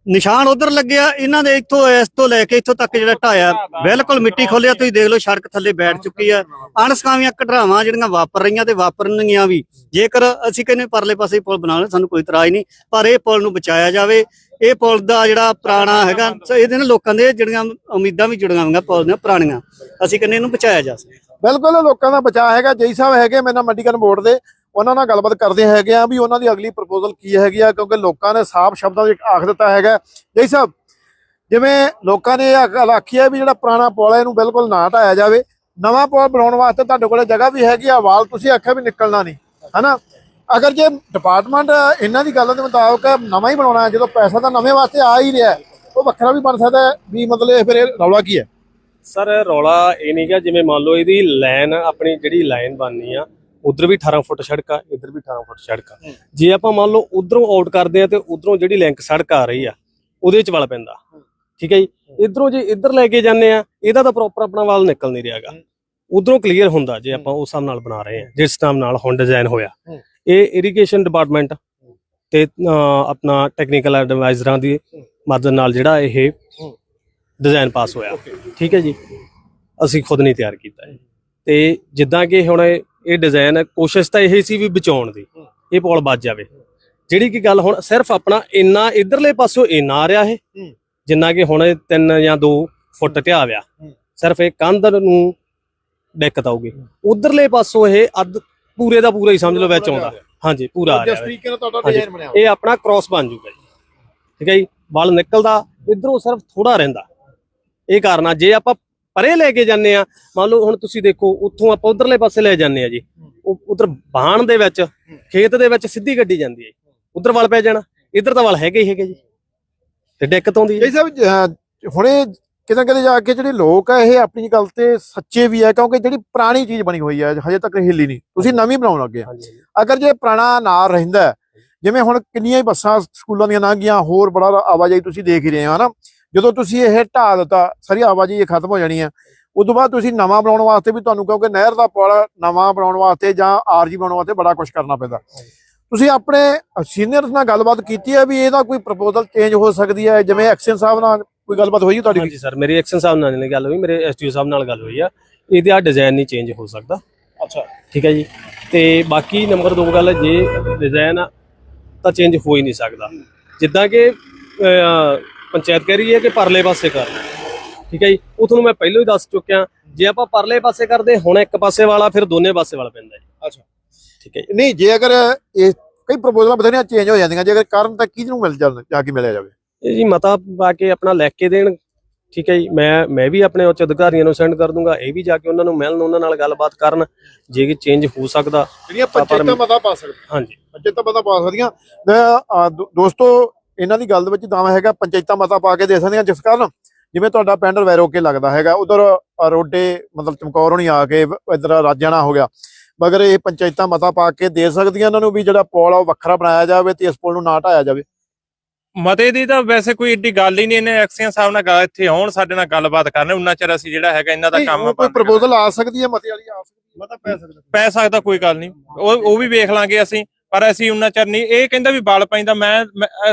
Speaker 4: ਨਿਸ਼ਾਨ ਉਧਰ ਲੱਗਿਆ, ਇਹਨਾਂ ਦੇ ਇੱਥੋਂ ਇਸ ਤੋਂ ਲੈ ਕੇ ਇੱਥੋਂ ਤੱਕ ਜਿਹੜਾ ਢਾਇਆ, ਬਿਲਕੁਲ ਮਿੱਟੀ ਖੋਲਿਆ, ਤੁਸੀਂ ਦੇਖ ਲਓ ਸੜਕ ਥੱਲੇ ਬੈਠ ਚੁੱਕੀ ਆ। ਅਣਸਕਾਵੀਆਂ ਘਟਨਾਵਾਂ ਜਿਹੜੀਆਂ ਵਾਪਰ ਰਹੀਆਂ ਤੇ ਵਾਪਰਨਗੀਆਂ ਵੀ। ਜੇਕਰ ਅਸੀਂ ਕਹਿੰਦੇ ਪਰਲੇ ਪਾਸੇ ਪੁਲ ਬਣਾ ਲੈ ਸਾਨੂੰ ਕੋਈ ਇਤਰਾਜ਼ ਨਹੀਂ, ਪਰ ਇਹ ਪੁਲ ਨੂੰ ਬਚਾਇਆ ਜਾਵੇ। ਇਹ ਪੁਲ ਦਾ ਜਿਹੜਾ ਪੁਰਾਣਾ ਹੈਗਾ, ਇਹਦੇ ਨਾਲ ਲੋਕਾਂ ਦੇ ਜਿਹੜੀਆਂ ਉਮੀਦਾਂ ਵੀ ਜੁੜੀਆਂ ਹੋਈਆਂ ਪੁਲ ਦੀਆਂ, ਪੁਰਾਣੀਆਂ। ਅਸੀਂ ਕਹਿੰਦੇ ਇਹਨੂੰ ਬਚਾਇਆ ਜਾ ਸਕੇ।
Speaker 2: ਬਿਲਕੁਲ ਲੋਕਾਂ ਦਾ ਬਚਾਅ ਹੈਗਾ ਜੈ ਸਾਹਿਬ ਹੈਗੇ, ਮੇਰੇ ਨਾਲ ਮੰਡੀਕਰਨ ਬੋਰਡ ਦੇ। ਉਹਨਾਂ ਨਾਲ ਗੱਲਬਾਤ ਕਰਦੇ ਹੈਗੇ ਆ ਵੀ ਉਹਨਾਂ ਦੀ ਅਗਲੀ ਪ੍ਰਪੋਜ਼ਲ ਕੀ ਹੈਗੀ ਆ, ਕਿਉਂਕਿ ਲੋਕਾਂ ਨੇ ਸਾਫ਼ ਸ਼ਬਦਾਂ ਵਿੱਚ ਆਖ ਦਿੱਤਾ ਹੈਗਾ। ਜੈ ਸਾਹਿਬ, ਜਿਵੇਂ ਲੋਕਾਂ ਨੇ ਇਹ ਗੱਲ ਆਖੀ ਹੈ ਵੀ ਜਿਹੜਾ ਪੁਰਾਣਾ ਪੁਲ ਹੈ, ਇਹਨੂੰ ਬਿਲਕੁਲ ਨਾ ਢਾਇਆ ਜਾਵੇ। ਨਵਾਂ ਪੁਲ ਬਣਾਉਣ ਵਾਸਤੇ ਤੁਹਾਡੇ ਕੋਲੇ ਜਗ੍ਹਾ ਵੀ ਹੈਗੀ ਆ ਵਾਲ ਤੁਸੀਂ ਆਖਿਆ ਵੀ ਨਿਕਲਣਾ ਨਹੀਂ, ਹਨਾ? ਅਗਰ ਜੇ ਡਿਪਾਰਟਮੈਂਟ ਇਹਨਾਂ ਦੀ ਗੱਲ ਦੇ ਮੁਤਾਬਕ ਨਵਾਂ ਹੀ ਬਣਾਉਣਾ ਹੈ, ਜਦੋਂ ਪੈਸਾ ਤਾਂ ਨਵੇਂ ਵਾਸਤੇ ਆ ਹੀ ਰਿਹਾ, ਉਹ ਵੱਖਰਾ ਵੀ ਬਣ ਸਕਦਾ ਵੀ ਮਤਲਬ ਇਹ ਫਿਰ ਇਹ ਰੌਲਾ ਕੀ ਹੈ?
Speaker 5: ਸਰ ਰੌਲਾ ਇਹ ਨਹੀਂ ਗਾ, ਜਿਵੇਂ ਮੰਨ ਲਓ ਇਹਦੀ ਲਾਈਨ ਆਪਣੀ ਜਿਹੜੀ ਲਾਈਨ ਬਣਨੀ ਆ ਉਧਰ ਵੀ 18 ਫੁੱਟ ਸੜਕ ਆ ਇੱਧਰ ਵੀ 18 ਫੁੱਟ ਸੜਕ ਆ। ਜੇ ਆਪਾਂ ਮੰਨ ਲਓ ਉਧਰੋਂ ਆਊਟ ਕਰਦੇ ਆ ਤੇ ਉਧਰੋਂ ਜਿਹੜੀ ਲਿੰਕ ਸੜਕ ਆ ਰਹੀ ਆ ਉਹਦੇ ਚ ਵਲ ਪੈਂਦਾ। ਠੀਕ ਹੈ ਜੀ? ਇਧਰੋਂ ਜੇ ਇੱਧਰ ਲੈ ਕੇ ਜਾਂਦੇ ਆ ਇਹਦਾ ਤਾਂ ਪ੍ਰੋਪਰ ਆਪਣਾ ਵਾਲ ਨਿਕਲ ਨਹੀਂ ਰਿਹਾਗਾ। ਉਧਰੋਂ ਕਲੀਅਰ ਹੁੰਦਾ ਜੇ ਆਪਾਂ ਉਸ ਹਿਸਾਬ ਨਾਲ ਬਣਾ ਰਹੇ ਆ ਜਿਸ ਹਿਸਾਬ ਨਾਲ ਹੁਣ ਡਿਜ਼ਾਈਨ ਹੋਇਆ। ਇਹ ਇਰੀਗੇਸ਼ਨ ਡਿਪਾਰਟਮੈਂਟ ਤੇ ਆਪਣਾ ਟੈਕਨੀਕਲ ਐਡਵਾਈਜ਼ਰਾਂ ਦੀ ਮਦਦ ਨਾਲ ਜਿਹੜਾ ਇਹ ਡਿਜ਼ਾਈਨ ਪਾਸ ਹੋਇਆ। ਠੀਕ ਹੈ ਜੀ? ਅਸੀਂ ਖੁਦ ਨਹੀਂ ਤਿਆਰ ਕੀਤਾ ਹੈ ਤੇ ਜਿੱਦਾਂ ਕਿ ਹੁਣ ਇਹ ਡਿਜ਼ਾਈਨ ਕੋਸ਼ਿਸ਼ ਤਾਂ ਇਹ ਸੀ ਵੀ ਬਚਾਉਣ ਦੀ ਇਹ ਪੁਲ ਬਚ ਜਾਵੇ। ਜਿਹੜੀ ਕਿ ਗੱਲ ਹੁਣ ਸਿਰਫ ਆਪਣਾ ਇੰਨਾ ਇਧਰਲੇ ਪਾਸੋਂ ਇੰਨਾ ਆ ਰਿਹਾ ਇਹ ਜਿੰਨਾ ਕਿ ਹੁਣ ਇਹ ਜਾਂ 2 ਫੁੱਟ ਢਿਆ ਵਿਆ ਸਿਰਫ ਇਹ ਕੰਧ ਨੂੰ ਦਿੱਕਤ ਆਊਗੀ। ਉਧਰਲੇ ਪਾਸੋਂ ਇਹ ਅੱਧ ਪੂਰੇ ਦਾ ਪੂਰਾ ਹੀ ਸਮਝ ਲਓ ਵਿੱਚ ਆਉਂਦਾ। ਹਾਂਜੀ ਪੂਰਾ ਆ ਰਿਹਾ
Speaker 2: ਜਿਸ ਤਰੀਕੇ ਨਾਲ ਤੁਹਾਡਾ। ਡਿਜ਼ਾਈਨ ਬਣਿਆ
Speaker 5: ਇਹ ਆਪਣਾ ਕ੍ਰਾਸ ਬਣ ਜੂਗਾ ਜੀ। ਠੀਕ ਹੈ ਜੀ? ਵਲ ਨਿਕਲਦਾ ਇਧਰੋਂ ਸਿਰਫ ਥੋੜਾ ਰਹਿੰਦਾ। ਇਹ ਕਾਰਨ ਆ ਜੇ ਆਪਾਂ ਪਰੇ ਲੈ ਕੇ ਜਾਂਦੇ ਆ। ਮੰਨ ਲਓ ਹੁਣ ਤੁਸੀਂ ਦੇਖੋ ਉੱਥੋਂ ਆਪਾਂ ਉਧਰਲੇ ਪਾਸੇ ਲੈ ਜਾਂਦੇ ਆ ਜੀ। ਉਹ ਉਧਰ ਬਾਣ ਦੇ ਵਿੱਚ ਖੇਤ ਦੇ ਵਿੱਚ ਸਿੱਧੀ ਗੱਡੀ ਜਾਂਦੀ ਹੈ ਉਧਰ ਵੱਲ ਪੈ ਜਾਣਾ। ਇੱਧਰ ਤਾਂ ਵੱਲ ਹੈਗੇ ਹੀ ਹੈਗੇ ਜੀ। ਤੇ ਦਿੱਕਤ ਆਉਂਦੀ ਹੈ
Speaker 2: ਜੀ। ਸਾਹਿਬ ਹੁਣੇ ਕਿਤੇ ਕਿਤੇ ਜਾ ਕੇ ਜਿਹੜੇ ਲੋਕ ਆ ਇਹ ਆਪਣੀ ਗੱਲ ਤੇ ਸੱਚੇ ਵੀ ਆ ਕਿਉਂਕਿ ਜਿਹੜੀ ਪੁਰਾਣੀ ਚੀਜ਼ ਬਣੀ ਹੋਈ ਹੈ ਹਜੇ ਤੱਕ ਹਿੱਲੀ ਨਹੀਂ। ਤੁਸੀਂ ਨਵੀਂ ਬਣਾਉਣ ਲੱਗੇ ਆ। ਅਗਰ ਜੇ ਪੁਰਾਣਾ ਨਾ ਰਹਿੰਦਾ ਜਿਵੇਂ ਹੁਣ ਕਿੰਨੀਆਂ ਹੀ ਬੱਸਾਂ ਸਕੂਲਾਂ ਦੀਆਂ ਲੰਘੀਆਂ ਹੋਰ ਬੜਾ ਆਵਾਜਾਈ ਤੁਸੀਂ ਦੇਖ ਹੀ ਰਹੇ ਹੋ ਹਨਾ? ਜਦੋਂ ਤੁਸੀਂ ਇਹ ਢਾਹ ਦਿੱਤਾ ਸਾਰੀ ਆਵਾਜਾਈ ਇਹ ਖਤਮ ਹੋ ਜਾਣੀ ਹੈ ਉਦੋਂ ਬਾਅਦ ਤੁਸੀਂ ਨਵਾਂ ਬਣਾਉਣ ਵਾਸਤੇ ਵੀ ਤੁਹਾਨੂੰ ਕਿਉਂਕਿ ਨਹਿਰ ਦਾ ਪੁਲ ਨਵਾਂ ਬਣਾਉਣ ਵਾਸਤੇ ਜਾਂ ਆਰਜੀ ਬਣਾਉਣ ਵਾਸਤੇ ਬੜਾ ਕੁਝ ਕਰਨਾ ਪੈਂਦਾ। ਤੁਸੀਂ ਆਪਣੇ ਸੀਨੀਅਰਸ ਨਾਲ ਗੱਲਬਾਤ ਕੀਤੀ ਹੈ ਵੀ ਇਹਦਾ ਕੋਈ ਪ੍ਰਪੋਜ਼ਲ ਚੇਂਜ ਹੋ ਸਕਦੀ ਹੈ ਜਿਵੇਂ ਐਕਸ਼ਨ ਸਾਹਿਬ ਨਾਲ ਕੋਈ ਗੱਲਬਾਤ ਹੋਈ ਤੁਹਾਡੀ?
Speaker 5: ਹਾਂਜੀ ਸਰ ਮੇਰੀ ਐਕਸ਼ਨ ਸਾਹਿਬ ਨਾਲ ਨਹੀਂ ਗੱਲ ਹੋਈ ਮੇਰੇ ਐਸਟੀਓ ਸਾਹਿਬ ਨਾਲ ਗੱਲ ਹੋਈ ਆ। ਇਹਦੇ ਆ ਡਿਜ਼ਾਈਨ ਨਹੀਂ ਚੇਂਜ ਹੋ ਸਕਦਾ।
Speaker 2: ਅੱਛਾ।
Speaker 5: ਠੀਕ ਹੈ ਜੀ? ਤੇ ਬਾਕੀ ਨੰਬਰ 2 ਗੱਲ ਜੇ ਡਿਜ਼ਾਈਨ ਤਾਂ ਚੇਂਜ ਹੋ ਹੀ ਨਹੀਂ ਸਕਦਾ। ਜਿੱਦਾਂ ਕਿ ਪੰਚਾਇਤ ਕਹਿ ਰਹੀ ਹੈ ਕਿ ਪਰਲੇ ਪਾਸੇ ਕਰ। ਠੀਕ ਹੈ ਜੀ? ਉਹ ਤੁਹਾਨੂੰ ਮੈਂ ਪਹਿਲਾਂ ਹੀ ਦੱਸ ਚੁੱਕਿਆ ਜੇ ਆਪਾਂ ਪਰਲੇ ਪਾਸੇ ਕਰਦੇ ਹੁਣ ਇੱਕ ਪਾਸੇ ਵਾਲਾ ਫਿਰ ਦੋਨੇ ਪਾਸੇ ਵਾਲਾ ਪੈਂਦਾ ਜੀ।
Speaker 2: ਅੱਛਾ।
Speaker 5: ਠੀਕ ਹੈ
Speaker 2: ਨਹੀਂ ਜੇ ਅਗਰ ਇਹ ਕਈ ਪ੍ਰਪੋਜ਼ਲਾਂ ਬਥੇਰੀਆਂ ਚੇਂਜ ਹੋ ਜਾਂਦੀਆਂ ਜੇ ਅਗਰ ਕਾਰਨ ਤਾਂ ਕਿਹਨੂੰ ਮਿਲ ਜਾਣ ਜਾ ਕੇ ਮਿਲਿਆ ਜਾਵੇ?
Speaker 5: ਇਹ ਜੀ ਮਤਾ ਪਾ ਕੇ ਆਪਣਾ ਲਿਖ ਕੇ ਦੇਣ ਠੀਕ ਹੈ ਜੀ? ਮੈਂ ਮੈਂ ਵੀ ਆਪਣੇ ਉੱਚ ਅਧਿਕਾਰੀਆਂ ਨੂੰ ਸੈਂਡ ਕਰ ਦੂੰਗਾ ਇਹ ਵੀ ਜਾ ਕੇ ਉਹਨਾਂ ਨੂੰ ਮਿਲਣ ਉਹਨਾਂ ਨਾਲ ਗੱਲਬਾਤ ਕਰਨ ਜੇ ਕਿ ਚੇਂਜ ਹੋ ਸਕਦਾ
Speaker 2: ਜਿਹੜੀਆਂ ਪੰਚਾਇਤਾਂ ਮਤਾ ਪਾ ਸਕਦੀਆਂ।
Speaker 5: ਹਾਂਜੀ।
Speaker 2: ਪੰਚਾਇਤਾਂ ਮਤਾ ਪਾ ਸਕਦੀਆਂ। ਦੋਸਤੋ ਇਹਨਾਂ ਦੀ ਗੱਲ ਦੇ ਵਿੱਚ ਦਾਵਾ ਹੈਗਾ ਪੰਚਾਇਤਾਂ ਮਤਾ ਪਾ ਕੇ ਦੇ ਸਕਦੀਆਂ ਜਿਸ ਕਾਰਨ ਜਿਵੇਂ ਤੁਹਾਡਾ ਪਿੰਡ ਵੈਰੋਕੇ ਲੱਗਦਾ ਹੈਗਾ ਉਧਰ ਰੋਡੇ ਮਤਲਬ ਚਮਕੌਰ ਹੋਣੀ ਆ ਕੇ ਇਧਰ ਰਾਜਾਣਾ ਹੋ ਗਿਆ। ਮਗਰ ਇਹ ਪੰਚਾਇਤਾਂ ਮਤਾ ਪਾ ਕੇ ਦੇ ਸਕਦੀਆਂ ਇਹਨਾਂ ਨੂੰ ਵੀ ਜਿਹੜਾ ਪੁਲ ਆ ਉਹ ਵੱਖਰਾ ਬਣਾਇਆ ਜਾਵੇ ਤੇ ਇਸ ਪੁਲ ਨੂੰ ਨਾ ਢਾਇਆ ਜਾਵੇ।
Speaker 1: ਮਤੇ ਦੀ ਤਾਂ ਵੈਸੇ ਕੋਈ ਏਡੀ ਗੱਲ ਹੀ ਨਹੀਂ ਇਹਨੇ ਐਕਸੀਅਨ ਸਾਹਿਬ ਨਾਲ ਗੱਲ ਇੱਥੇ ਆਉਣ ਸਾਡੇ ਨਾਲ ਗੱਲਬਾਤ ਕਰਨ ਉਹਨਾਂ ਚਿਰ ਅਸੀਂ ਜਿਹੜਾ ਹੈਗਾ ਇਹਨਾਂ ਦਾ ਕੰਮ
Speaker 2: ਕੋਈ ਪ੍ਰਪੋਜ਼ਲ ਆ ਸਕਦੀ ਹੈ ਮਤੇ ਵਾਲੀ ਆ ਸਕਦੀ ਹੈ।
Speaker 3: ਮਤਾ ਪੈ ਸਕਦਾ।
Speaker 1: ਪੈ ਸਕਦਾ ਕੋਈ ਗੱਲ ਨਹੀਂ। ਉਹ ਉਹ ਵੀ ਵੇਖ ਲਾਂਗੇ ਅਸੀਂ। ਪਰ ਅਸੀਂ ਉਹਨਾਂ ਚਿਰ ਨਹੀਂ, ਇਹ ਕਹਿੰਦਾ ਵੀ ਬਲ ਪੈਂਦਾ ਮੈਂ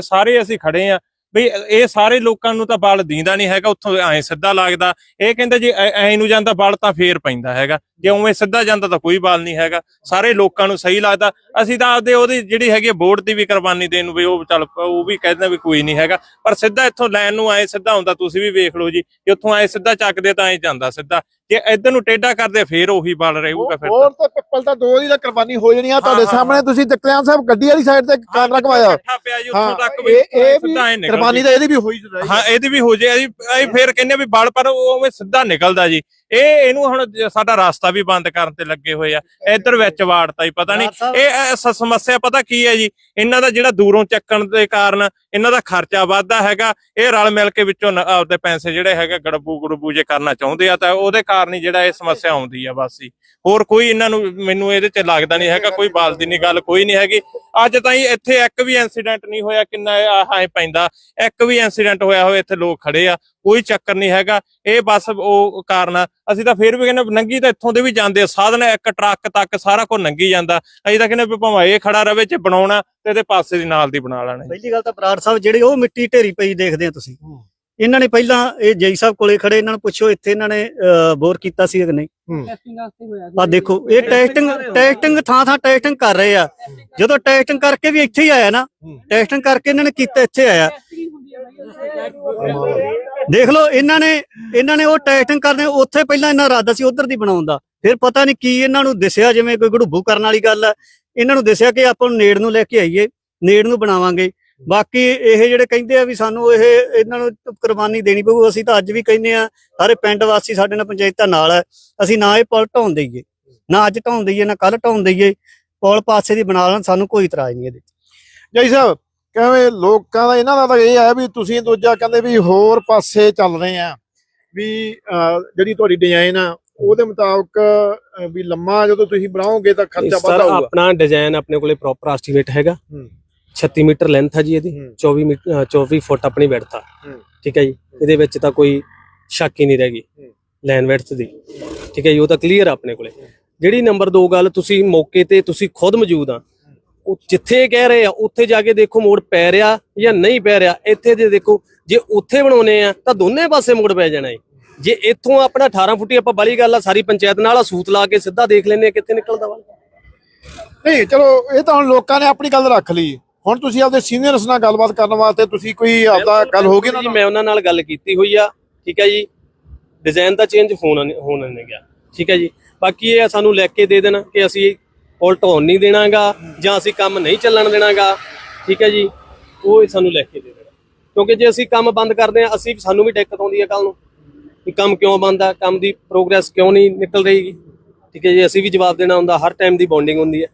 Speaker 1: ਸਾਰੇ ਅਸੀਂ ਖੜੇ ਆ। ਵੀ ਇਹ ਸਾਰੇ ਲੋਕਾਂ ਨੂੰ ਤਾਂ ਬਲ ਦੀਂਦਾ ਨਹੀਂ ਹੈਗਾ, ਉੱਥੋਂ ਐ ਸਿੱਧਾ ਲੱਗਦਾ। ਇਹ ਕਹਿੰਦਾ ਜੇ ਐ, ਐਂ ਨੂੰ ਜਾਂਦਾ, ਬਲ ਤਾਂ ਫੇਰ ਪੈਂਦਾ ਹੈਗਾ। ਜੇ ਉਵੇਂ ਸਿੱਧਾ ਜਾਂਦਾ ਤਾਂ ਕੋਈ ਬਲ ਨਹੀਂ ਹੈਗਾ। ਸਾਰੇ ਲੋਕਾਂ ਨੂੰ ਸਹੀ ਲੱਗਦਾ। ਅਸੀਂ ਤਾਂ ਆਪਦੇ ਉਹਦੀ ਜਿਹੜੀ ਹੈਗੀ ਵੋਟ ਦੀ ਵੀ ਕੁਰਬਾਨੀ ਦੇਣ ਨੂੰ ਵੀ ਉਹ ਚੱਲ ਉਹ ਵੀ ਕਹਿੰਦਾ ਵੀ ਕੋਈ ਨਹੀਂ ਹੈਗਾ। ਪਰ ਸਿੱਧਾ ਇੱਥੋਂ ਲਾਈਨ ਨੂੰ ਆਏ ਸਿੱਧਾ ਹੁੰਦਾ ਤੁਸੀਂ ਵੀ ਵੇਖ ਲਓ ਜੀ। ਜੇ ਉੱਥੋਂ ਆਏ ਸਿੱਧਾ ਚੱਕਦੇ ਤਾਂ ਐ ਜਾਂਦਾ ਸਿੱਧਾ। ਜੇ ਇੱਧਰ ਨੂੰ ਟੇਢਾ ਕਰਦੇ ਫੇਰ ਉਹੀ ਬਲ ਰਹੂਗਾ ਫਿਰ।
Speaker 2: ਹੋਰ ਤਾਂ ਪਿੱਪਲ ਤਾਂ ਦੋ ਦੀ ਤਾਂ ਕੁਰਬਾਨੀ ਹੋ ਜਾਣੀ ਆ। ਤੁਹਾਡੇ। ਸਾਹਮਣੇ ਤੁਸੀਂ ਜਗਤਿਆਨ ਸਾਹਿਬ ਗੱਡੀ ਵਾਲੀ ਸਾਈਡ ਤੇ ਕਾਨ ਰਖਵਾਇਆ
Speaker 1: ਇਕੱਠਾ ਪਿਆ ਜੀ ਉੱਥੋਂ
Speaker 2: ਹਾਂ,
Speaker 1: ਤੱਕ ਵੀ ਸਿੱਧਾ ਐਂ ਨਿਕਲ
Speaker 2: ਕੁਰਬਾਨੀ। ਤਾਂ ਇਹਦੀ ਵੀ ਹੋਈ ਰਹੀ
Speaker 1: ਹਾਂ ਇਹਦੀ ਵੀ ਹੋ ਜੇ। ਅਸੀਂ ਫੇਰ ਕਹਿੰਦੇ ਵੀ ਬਲ ਪਰ ਉਹ ਸਿੱਧਾ ਨਿਕਲਦਾ ਜੀ। ਇਹ ਇਹਨੂੰ ਹੁਣ ਸਾਡਾ ਰਸਤਾ ਵੀ ਬੰਦ ਕਰਨ ਤੇ ਲੱਗੇ ਹੋਏ ਆ। ਇੱਧਰ ਵਿੱਚ ਵਾੜਤਾ ਹੀ ਪਤਾ ਨਹੀਂ ਇਹ ਸਮੱਸਿਆ ਪਤਾ ਕੀ ਹੈ ਜੀ? ਇਹਨਾਂ ਦਾ ਜਿਹੜਾ ਦੂਰੋਂ ਚੱਕਣ ਦੇ ਕਾਰਨ ਇਹਨਾਂ ਦਾ ਖਰਚਾ ਵੱਧਦਾ ਹੈਗਾ। ਇਹ ਰਲ ਮਿਲ ਕੇ ਵਿੱਚੋਂ ਆਪਦੇ ਪੈਸੇ ਜਿਹੜੇ ਹੈਗੇ ਗੜਬੂ ਗੜਬੂ ਜੇ ਕਰਨਾ ਚਾਹੁੰਦੇ ਆ ਤਾਂ ਉਹਦੇ ਕਾਰਨ ਹੀ ਜਿਹੜਾ ਇਹ ਸਮੱਸਿਆ ਆਉਂਦੀ ਆ ਬਸ ਹੀ ਹੋਰ ਕੋਈ ਇਹਨਾਂ ਨੂੰ ਮੈਨੂੰ ਇਹਦੇ ਚ ਲੱਗਦਾ ਨਹੀਂ ਹੈਗਾ ਕੋਈ ਬਲਦੀ ਨਹੀਂ ਗੱਲ ਕੋਈ ਨਹੀਂ ਹੈਗੀ। ਅੱਜ ਤਾਈਂ ਇੱਥੇ ਇੱਕ ਵੀ ਇਨਸੀਡੈਂਟ ਨਹੀਂ ਹੋਇਆ ਕਿੰਨਾ ਆਹ ਪੈਂਦਾ। ਇੱਕ ਵੀ ਇਨਸੀਡੈਂਟ ਹੋਇਆ ਹੋਵੇ ਇੱਥੇ ਲੋਕ ਖੜੇ ਆ। ਕੋਈ ਚੱਕਰ ਨਹੀਂ ਹੈਗਾ ਇਹ ਬਸ ਉਹ ਕਾਰਨ ਅਸੀਂ ਤਾਂ ਫੇਰ ਵੀ ਕਹਿੰਦੇ ਨੰਗੀ ਤਾਂ ਇੱਥੋਂ ਦੇ ਵੀ ਜਾਂਦੇ ਆ। ਸਾਧਨ ਇੱਕ ਟਰੱਕ ਤੱਕ ਸਾਰਾ ਕੁਝ ਨੰਗੀ ਜਾਂਦਾ। ਅਸੀਂ ਤਾਂ ਕਹਿੰਦੇ ਵੀ ਭਾਵੇਂ ਇਹ ਖੜਾ ਰਵੇ ਚ ਬਣਾਉਣਾ ਤੇ ਇਹਦੇ ਪਾਸੇ ਦੀ ਨਾਲ ਦੀ ਬਣਾ ਲੈਣਾ
Speaker 4: ਪਹਿਲੀ ਗੱਲ ਤਾਂ ਬਰਾੜ ਸਾਹਿਬ ਜਿਹੜੇ ਉਹ ਮਿੱਟੀ ਢੇਰੀ ਪਈ ਦੇਖਦੇ ਆ ਤੁਸੀਂ। ਇਹਨਾਂ ਨੇ ਪਹਿਲਾਂ ਇਹ ਜਈ ਸਾਹਿਬ ਕੋਲੇ ਖੜੇ ਇਹਨਾਂ ਨੂੰ ਪੁੱਛੋ ਇੱਥੇ ਇਹਨਾਂ ਨੇ ਅਹ, ਬੋਰ ਕੀਤਾ ਸੀ ਕਿ ਨਹੀਂ? ਆ ਦੇਖੋ ਇਹ ਟੈਸਟਿੰਗ ਟੈਸਟਿੰਗ ਥਾਂ ਥਾਂ ਟੈਸਟਿੰਗ ਕਰ ਰਹੇ ਆ। ਜਦੋਂ ਟੈਸਟਿੰਗ ਕਰਕੇ ਵੀ ਇੱਥੇ ਹੀ ਆਇਆ ਨਾ ਟੈਸਟਿੰਗ ਕਰਕੇ ਇਹਨਾਂ ਨੇ ਕੀਤਾ ਇੱਥੇ ਆਇਆ। ਦੇਖ ਲਓ, ਇਹਨਾਂ ਨੇ ਇਹਨਾਂ ਨੇ ਉਹ ਟੈਸਟਿੰਗ ਕਰਦੇ ਉੱਥੇ ਪਹਿਲਾਂ ਇਹਨਾਂ ਇਰਾਦਾ ਸੀ ਉਧਰ ਦੀ ਬਣਾਉਣ ਦਾ। ਫਿਰ ਪਤਾ ਨਹੀਂ ਕੀ ਇਹਨਾਂ ਨੂੰ ਦਿਸਿਆ, ਜਿਵੇਂ ਕੋਈ ਗੜੂਬੂ ਕਰਨ ਵਾਲੀ ਗੱਲ ਹੈ ਇਹਨਾਂ ਨੂੰ ਦਿਸਿਆ ਕਿ ਆਪਾਂ ਨੂੰ ਨੇੜ ਨੂੰ ਲੈ ਕੇ ਆਈਏ, ਨੇੜ ਨੂੰ ਬਣਾਵਾਂਗੇ। ਬਾਕੀ ਇਹ ਜਿਹੜੇ ਕਹਿੰਦੇ ਆ ਵੀ ਸਾਨੂੰ ਇਹ, ਇਹਨਾਂ ਨੂੰ ਕੁਰਬਾਨੀ ਦੇਣੀ ਪਊ, ਅਸੀਂ ਤਾਂ ਅੱਜ ਵੀ ਕਹਿੰਦੇ ਆ ਸਾਰੇ ਪਿੰਡ ਵਾਸੀ ਸਾਡੇ ਨਾਲ ਪੰਚਾਇਤਾਂ ਨਾਲ ਹੈ ਅਸੀਂ ਨਾ ਇਹ ਪੁਲ ਢਾਉਣ ਦੇਈਏ, ਨਾ ਅੱਜ ਢਾਉਣ ਦੇਈਏ, ਨਾ ਕੱਲ ਢਾਉਣ ਦੇਈਏ। ਪੁਲ ਪਾਸੇ ਦੀ ਬਣਾ ਲੈਣ, ਸਾਨੂੰ ਕੋਈ ਇਤਰਾਜ਼ ਨਹੀਂ ਇਹਦੇ 'ਚ।
Speaker 2: ਜੈ ਸਾਹਿਬ ਕਹਿੰਦੇ ਲੋਕਾਂ ਦਾ ਇਹਨਾਂ ਦਾ ਤਾਂ ਇਹ ਹੈ ਵੀ ਤੁਸੀਂ ਦੂਜਾ ਕਹਿੰਦੇ ਵੀ ਹੋਰ ਪਾਸੇ ਚੱਲ ਰਹੇ ਆ ਵੀ ਜਿਹੜੀ ਤੁਹਾਡੀ ਡਿਜ਼ਾਈਨ ਆ ਉਹਦੇ ਮੁਤਾਬਕ ਵੀ ਲੰਮਾ ਜਦੋਂ ਤੁਸੀਂ ਬਣਾਓਗੇ ਤਾਂ ਖਰਚਾ ਵੱਧ ਆਊਗਾ
Speaker 5: ਆਪਣਾ ਡਿਜ਼ਾਈਨ ਆਪਣੇ ਕੋਲੇ ਪ੍ਰੋਪਰ ਐਸਟੀਮੇਟ ਹੈਗਾ
Speaker 2: ਹੂੰ।
Speaker 5: 36 ਮੀਟਰ ਲੈਂਥ ਹੈ ਜੀ ਇਹਦੀ
Speaker 2: ਹੂੰ।
Speaker 5: 24 ਮੀਟਰ 24 ਫੁੱਟ ਆਪਣੀ ਵਿਡਥ ਆ। ਠੀਕ ਹੈ ਜੀ ਇਹਦੇ ਵਿੱਚ ਤਾਂ ਕੋਈ ਸ਼ੱਕ ਹੀ ਨਹੀਂ ਰਹਿ ਗਈ
Speaker 2: ਹੂੰ।
Speaker 5: ਲਾਈਨ ਵਿਡਥ ਦੀ ਠੀਕ ਹੈ ਜੀ ਉਹ ਤਾਂ ਕਲੀਅਰ ਆਪਣੇ ਕੋਲੇ ਜਿਹੜੀ ਨੰਬਰ 2 ਗੱਲ ਤੁਸੀਂ ਮੌਕੇ ਤੇ ਤੁਸੀਂ ਖੁਦ ਮੌਜੂਦ ਆ ਉਹ ਜਿੱਥੇ ਕਹਿ ਰਹੇ ਆ ਉੱਥੇ ਜਾ ਕੇ ਦੇਖੋ ਮੋੜ ਪੈ ਰਿਹਾ ਜਾਂ ਨਹੀਂ ਪੈ ਰਿਹਾ ਇੱਥੇ ਦੇ ਦੇਖੋ ਜੇ ਉੱਥੇ ਬਣਾਉਨੇ ਆ ਤਾਂ ਦੋਨੇ ਪਾਸੇ ਮੋੜ ਪੈ ਜਾਣਾ ਹੈ ਜੇ ਇੱਥੋਂ ਆਪਣਾ 18 ਫੁੱਟੀ ਆਪਾਂ ਬੜੀ ਗੱਲ ਆ ਸਾਰੀ ਪੰਚਾਇਤ ਨਾਲ ਆ ਸੂਤ ਲਾ ਕੇ ਸਿੱਧਾ ਦੇਖ ਲੈਨੇ ਆ ਕਿੱਥੇ ਨਿਕਲਦਾ ਵਾ
Speaker 2: ਨਹੀਂ ਚਲੋ ਇਹ ਤਾਂ ਹੁਣ ਲੋਕਾਂ ਨੇ ਆਪਣੀ ਗੱਲ ਰੱਖ ਲਈ। ਹੁਣ ਤੁਸੀਂ ਆਪਦੇ ਸੀਨੀਅਰਸ ਨਾਲ ਗੱਲਬਾਤ ਕਰਨ ਵਾਸਤੇ ਤੁਸੀਂ ਕੋਈ ਆਪਦਾ ਗੱਲ ਹੋ ਗਈ ਨਾ?
Speaker 5: ਜੀ ਮੈਂ ਉਹਨਾਂ ਨਾਲ ਗੱਲ ਕੀਤੀ ਹੋਈ ਆ ਠੀਕ ਹੈ ਜੀ? ਡਿਜ਼ਾਈਨ ਤਾਂ ਚੇਂਜ ਹੋਣਾ ਹੋਣਾ ਨਹੀਂ ਗਿਆ ਠੀਕ ਹੈ ਜੀ? ਬਾਕੀ ਇਹ ਸਾਨੂੰ ਲਿਖ ਕੇ ਦੇ ਦੇਣ ਕਿ ਅਸੀਂ ਪੁਲ ਢਾਉਣ ਨਹੀਂ ਦੇਣਾਗਾ ਜਾਂ ਅਸੀਂ ਕੰਮ ਨਹੀਂ ਚੱਲਣ ਦੇਣਾਗਾ। ਠੀਕ ਹੈ ਜੀ? ਉਹ ਸਾਨੂੰ ਲਿਖ ਕੇ ਦੇ ਦੇਣਾ। ਕਿਉਂਕਿ ਜੇ ਅਸੀਂ ਕੰਮ ਬੰਦ ਕਰਦੇ ਆ ਅਸੀਂ ਸਾਨੂੰ ਵੀ ਦਿੱਕਤ ਆਉਂਦੀ ਹੈ ਕੱਲ ਨੂੰ। ਵੀ ਕੰਮ ਕਿਉਂ ਬੰਦ ਆ? ਕੰਮ ਦੀ ਪ੍ਰੋਗਰੈਸ ਕਿਉਂ ਨਹੀਂ ਨਿਕਲ ਰਹੀਗੀ ਠੀਕ ਹੈ ਜੀ? ਅਸੀਂ ਵੀ ਜਵਾਬ ਦੇਣਾ ਹੁੰਦਾ ਹਰ ਟਾਈਮ ਦੀ ਬੌਂਡਿੰਗ ਹੁੰਦੀ ਹੈ।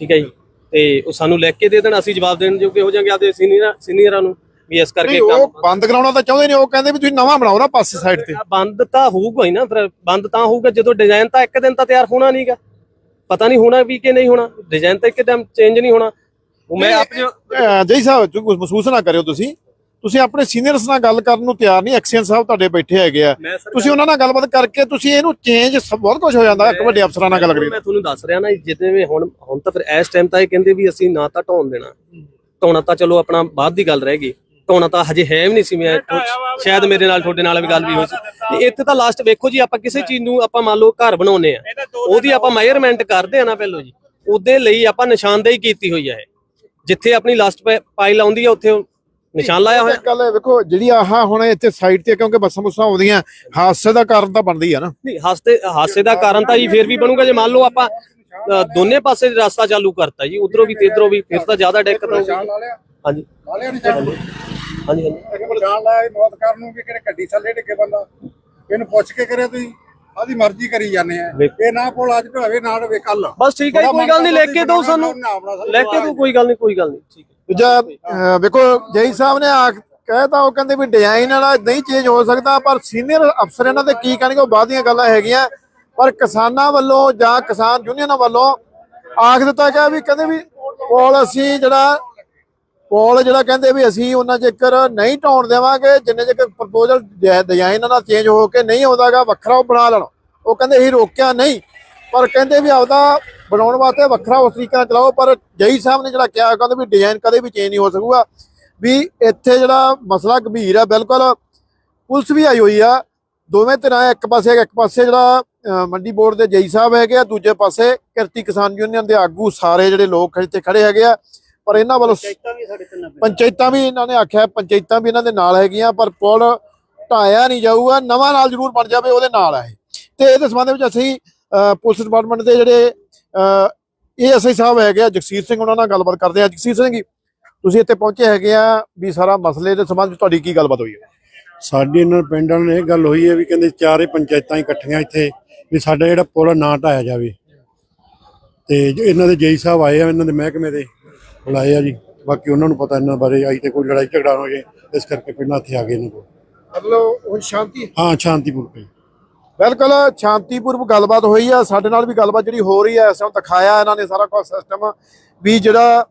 Speaker 5: ਠੀਕ ਹੈ ਜੀ? ਤੇ ਉਹ ਸਾਨੂੰ ਲਿਖ ਕੇ ਦੇ ਦੇਣ ਅਸੀਂ ਜਵਾਬ ਦੇਣ ਜੋਗੇ ਹੋ ਜਾਾਂਗੇ ਆਪਦੇ ਸੀਨੀਅਰ ਸੀਨੀਅਰਾਂ ਨੂੰ ਵੀ ਇਸ ਕਰਕੇ
Speaker 2: ਉਹ ਬੰਦ ਕਰਾਉਣਾ ਤਾਂ ਚਾਹੁੰਦੇ ਨੇ ਉਹ ਕਹਿੰਦੇ ਵੀ ਤੁਸੀਂ ਨਵਾਂ ਬਣਾਓ ਨਾ ਪਾਸੇ ਸਾਈਡ ਤੇ।
Speaker 5: ਬੰਦ ਤਾਂ ਹੋਊਗਾ ਹੀ ਨਾ ਫਿਰ ਬੰਦ ਤਾਂ ਹੋਊਗਾ ਜਦੋਂ ਡਿਜ਼ਾਈਨ ਤਾਂ ਇੱਕ ਦਿਨ ਤਾਂ ਤਿਆਰ ਹੋਣਾ ਨਹੀਂਗਾ ਪਤਾ ਨਹੀਂ ਹੋਣਾ ਵੀ ਕਿ ਨਹੀਂ ਹੋਣਾ ਡਿਜ਼ਾਈਨ ਤਾਂ ਇੱਕਦਮ ਚੇਂਜ ਨਹੀਂ ਹੋਣਾ। ਉਹ ਮੈਂ ਆਪਣੇ
Speaker 2: ਅਹ ਜੈ ਸਾਹਿਬ ਤੁਸੀਂ ਕੁਛ ਮਹਿਸੂਸ ਨਾ ਕਰਿਓ ਤੁਸੀਂ। ਤੁਸੀਂ ਆਪਣੇ ਸੀਨੀਅਰਸ ਨਾਲ ਗੱਲ ਕਰਨ ਨੂੰ ਤਿਆਰ ਨਹੀਂ ਐਕਸੀਅਨ ਸਾਹਿਬ ਤੁਹਾਡੇ ਬੈਠੇ ਹੈਗੇ ਆ। ਤੁਸੀਂ ਉਹਨਾਂ ਨਾਲ ਗੱਲਬਾਤ ਕਰਕੇ ਤੁਸੀਂ ਇਹਨੂੰ ਚੇਂਜ ਬਹੁਤ ਕੁਝ ਹੋ ਜਾਂਦਾ ਇੱਕ ਵੱਡੇ ਅਫਸਰਾਂ ਨਾਲ ਗੱਲ ਕਰੀ
Speaker 5: ਮੈਂ ਤੁਹਾਨੂੰ ਦੱਸ ਰਿਹਾ ਨਾ ਜਿੱਦੇ ਵੀ ਹੁਣ ਹੁਣ ਤਾਂ ਫਿਰ ਇਸ ਟਾਈਮ ਤਾਂ ਇਹ ਕਹਿੰਦੇ ਵੀ ਅਸੀਂ ਨਾ ਤਾਂ ਢਾਉਣ ਦੇਣਾ। ਢਾਉਣਾ ਤਾਂ ਚਲੋ ਆਪਣਾ ਬਾਅਦ ਦੀ ਗੱਲ ਰਹਿ ਗਈ। ਢਾਉਣਾ ਤਾਂ ਹਜੇ ਹੈ ਵੀ ਨਹੀਂ ਸੀ ਮੈਂ ਸ਼ਾਇਦ ਮੇਰੇ ਨਾਲ ਤੁਹਾਡੇ ਨਾਲ ਵੀ ਗੱਲ ਵੀ ਹੋਈ ਸੀ ਤੇ ਇੱਥੇ ਤਾਂ ਲਾਸਟ ਵੇਖੋ ਜੀ ਆਪਾਂ ਕਿਸੇ ਚੀਜ਼ ਨੂੰ ਆਪਾਂ ਮੰਨ ਲਓ ਘਰ ਬਣਾਉਨੇ ਆ ਉਹਦੀ ਆਪਾਂ ਮੈਜ਼ਰਮੈਂਟ ਕਰਦੇ ਆ ਨਾ ਪਹਿਲਾਂ ਜੀ। ਉਹਦੇ ਲਈ ਆਪਾਂ ਨਿਸ਼ਾਨਦੇਹੀ ਕੀਤੀ ਹੋਈ ਹੈ ਜਿੱਥੇ ਆਪਣੀ ਲਾਸਟ ਪਾਈਲ ਆਉਂਦੀ ਹੈ ਉੱਥੇ ਨਿਸ਼ਾਨ ਲਾਇਆ ਹੋਇਆ।
Speaker 2: ਗੱਲ ਹੈ ਵੇਖੋ ਜਿਹੜੀ ਆਹ ਹੁਣ ਇੱਥੇ ਸਾਈਡ ਤੇ ਕਿਉਂਕਿ ਬੱਸਾਂ ਬੁੱਸਾਂ ਆਉਂਦੀਆਂ ਹਾਦਸੇ ਦਾ ਕਾਰਨ ਤਾਂ ਬਣਦੀ ਆ ਨਾ।
Speaker 5: ਨਹੀਂ ਹਾਸੇ ਹਾਸੇ ਦਾ ਕਾਰਨ ਤਾਂ ਜੀ ਫੇਰ ਵੀ ਬਣੂਗਾ। ਜੇ ਮੰਨ ਲਓ ਆਪਾਂ ਦੋਨੇ ਪਾਸੇ ਰਸਤਾ ਚਾਲੂ ਕਰਤਾ ਜੀ ਉਧਰੋਂ ਵੀ ਤੇ ਇਧਰੋਂ ਵੀ ਫਿਰ ਤਾਂ ਜ਼ਿਆਦਾ ਦਿੱਕਤ ਹੋਊਗੀ ਹਾਂਜੀ। ਹਾਂਜੀ ਹਾਂਜੀ।
Speaker 3: ਇੱਕ ਜਾਣ ਲਾਇਆ ਮੌਤ ਕਰਨ ਨੂੰ ਵੀ ਕਿਹੜੇ ਗੱਡੀ ਥੱਲੇ ਡਿੱਗੇ ਬੰਦਾ। ਇਹਨੂੰ ਪੁੱਛ ਕੇ ਕਰਿਆ ਤੁਸੀਂ ਆਦੀ ਮਰਜ਼ੀ ਕਰੀ ਜਾਂਦੇ ਆ।
Speaker 5: ਵੇਖ-
Speaker 3: ਇਹ ਨਾ ਕੋਲ ਅੱਜ ਢਾਵੇ ਨਾ ਢਾਵੇ ਕੱਲ
Speaker 5: ਬਸ ਠੀਕ ਹੈ ਜੀ, ਕੋਈ ਗੱਲ ਨਹੀਂ ਲੈ ਕੇ ਦਿਓ ਸਾਨੂੰ। ਲੈ ਕੇ ਦਿਓ ਕੋਈ ਗੱਲ ਨਹੀਂ ਕੋਈ ਗੱਲ ਨਹੀਂ ਠੀਕ ਹੈ।
Speaker 2: ਦੂਜਾ ਅਹ ਵੇਖੋ ਜੈ ਸਾਹਿਬ ਨੇ ਆ ਕਹਿਤਾ ਉਹ ਕਹਿੰਦੇ ਵੀ ਡਿਜ਼ਾਈਨ ਵਾਲਾ ਨਹੀਂ ਚੇਂਜ ਹੋ ਸਕਦਾ ਪਰ ਸੀਨੀਅਰ ਅਫਸਰ ਇਹਨਾਂ ਦੇ ਕੀ ਕਹਿਣਗੇ ਉਹ ਬਾਅਦ ਦੀਆਂ ਗੱਲਾਂ ਹੈਗੀਆਂ। ਪਰ ਕਿਸਾਨਾਂ ਵੱਲੋਂ ਜਾਂ ਕਿਸਾਨ ਯੂਨੀਅਨਾਂ ਵੱਲੋਂ ਆਖ ਦਿੱਤਾ ਗਿਆ ਵੀ ਕਹਿੰਦੇ ਵੀ ਪੋਲ ਅਸੀਂ ਜਿਹੜਾ ਕੋਲ ਜਿਹੜਾ ਕਹਿੰਦੇ ਵੀ ਅਸੀਂ ਉਹਨਾਂ ਚਿਕਰ ਨਹੀਂ ਢਾਉਣ ਦੇਵਾਂਗੇ, ਜਿੰਨੇ ਚਿਰ ਪ੍ਰਪੋਜ਼ਲ ਡਿਜ਼ਾਈਨ ਨਾਲ ਚੇਂਜ ਹੋ ਕੇ ਨਹੀਂ ਆਉਂਦਾਗਾ, ਵੱਖਰਾ ਉਹ ਬਣਾ ਲੈਣ। ਉਹ ਕਹਿੰਦੇ ਅਸੀਂ ਰੋਕਿਆ ਨਹੀਂ, ਪਰ ਕਹਿੰਦੇ ਵੀ ਆਪਦਾ ਬਣਾਉਣ ਵਾਸਤੇ ਵੱਖਰਾ ਉਸ ਤਰੀਕੇ ਨਾਲ ਚਲਾਓ, ਪਰ ਜਈ ਸਾਹਿਬ ਨੇ ਜਿਹੜਾ ਕਿਹਾ ਕਹਿੰਦੇ ਵੀ ਡਿਜ਼ਾਈਨ ਕਦੇ ਵੀ ਚੇਂਜ ਨਹੀਂ ਹੋ ਸਕੂਗਾ। ਵੀ ਇੱਥੇ ਜਿਹੜਾ ਮਸਲਾ ਗੰਭੀਰ ਆ, ਬਿਲਕੁਲ ਪੁਲਿਸ ਵੀ ਆਈ ਹੋਈ ਆ, ਦੋਵੇਂ ਤਰ੍ਹਾਂ ਇੱਕ ਪਾਸੇ ਇੱਕ ਪਾਸੇ ਜਿਹੜਾ ਮੰਡੀ ਬੋਰਡ ਦੇ ਜਈ ਸਾਹਿਬ ਹੈਗੇ ਆ, ਦੂਜੇ ਪਾਸੇ ਕਿਰਤੀ ਕਿਸਾਨ ਯੂਨੀਅਨ ਦੇ ਆਗੂ ਸਾਰੇ ਜਿਹੜੇ ਲੋਕ ਇੱਥੇ ਖੜੇ ਹੈਗੇ ਆ। ਪਰ ਇਹਨਾਂ ਵੱਲੋਂ
Speaker 4: ਪੰਚਾਇਤਾਂ ਵੀ ਸਾਡੇ ਤਿੰਨ
Speaker 2: ਪੰਚਾਇਤਾਂ ਵੀ ਇਹਨਾਂ ਨੇ ਆਖਿਆ ਪੰਚਾਇਤਾਂ ਵੀ ਇਹਨਾਂ ਦੇ ਨਾਲ ਹੈਗੀਆਂ ਪਰ ਪੁਲ ਢਾਇਆ ਨਹੀਂ ਜਾਊਗਾ ਨਵਾਂ ਨਾਲ ਜ਼ਰੂਰ ਬਣ ਜਾਵੇ ਉਹਦੇ ਨਾਲ ਆ ਇਹ। ਤੇ ਇਹਦੇ ਸੰਬੰਧ ਵਿੱਚ ਅਸੀਂ ਪੁਲਿਸ ਡਿਪਾਰਟਮੈਂਟ ਦੇ ਜਿਹੜੇ ਏਐਸਆਈ ਸਾਹਿਬ ਹੈਗੇ ਆ ਜਗਸੀਰ ਸਿੰਘ ਉਹਨਾਂ ਨਾਲ ਗੱਲਬਾਤ ਕਰਦੇ ਆ। ਜਗਸੀਰ ਸਿੰਘ ਜੀ ਤੁਸੀਂ ਇੱਥੇ ਪਹੁੰਚੇ ਹੈਗੇ ਆ ਵੀ ਸਾਰਾ ਮਸਲੇ ਦੇ ਸੰਬੰਧ ਵਿੱਚ ਤੁਹਾਡੀ ਕੀ ਗੱਲਬਾਤ ਹੋਈ ਹੈ?
Speaker 6: ਸਾਡੀ ਇਹਨਾਂ ਪਿੰਡਾਂ ਨੇ ਇਹ ਗੱਲ ਹੋਈ ਹੈ ਵੀ ਕਹਿੰਦੇ ਚਾਰੇ ਪੰਚਾਇਤਾਂ ਇਕੱਠੀਆਂ ਇੱਥੇ ਵੀ ਸਾਡਾ ਜਿਹੜਾ ਪੁਲ ਨਾ ਢਾਇਆ ਜਾਵੇ। ਤੇ ਇਹਨਾਂ ਦੇ ਜੇਈ ਸਾਹਿਬ ਆਏ ਆ ਇਹਨਾਂ ਦੇ ਮਹਿਕਮੇ ਦੇ। ਬੁਲਾਏ ਆ ਜੀ। ਬਾਕੀ ਉਹਨਾਂ ਨੂੰ ਪਤਾ ਇਹਨਾਂ ਬਾਰੇ ਆਈ ਤੇ ਕੋਈ ਲੜਾਈ ਝਗੜਾ ਹੋ ਜੇ ਇਸ ਕਰਕੇ ਪਿੰਡਾਂ ਇੱਥੇ ਆ ਗਏ ਇਹਨਾਂ ਕੋਲ।
Speaker 2: ਮਤਲਬ ਉਹ ਸ਼ਾਂਤੀ?
Speaker 6: ਹਾਂ ਸ਼ਾਂਤੀਪੂਰਵਕ।
Speaker 2: ਬਿਲਕੁਲ ਸ਼ਾਂਤੀਪੂਰਵਕ ਗੱਲਬਾਤ ਹੋਈ ਆ ਸਾਡੇ ਨਾਲ ਵੀ ਗੱਲਬਾਤ ਜਿਹੜੀ ਹੋ ਰਹੀ ਹੈ ਇਸ ਨੂੰ ਦਿਖਾਇਆ ਇਹਨਾਂ ਨੇ ਸਾਰਾ ਕੁਝ ਸਿਸਟਮ ਵੀ ਜਿਹੜਾ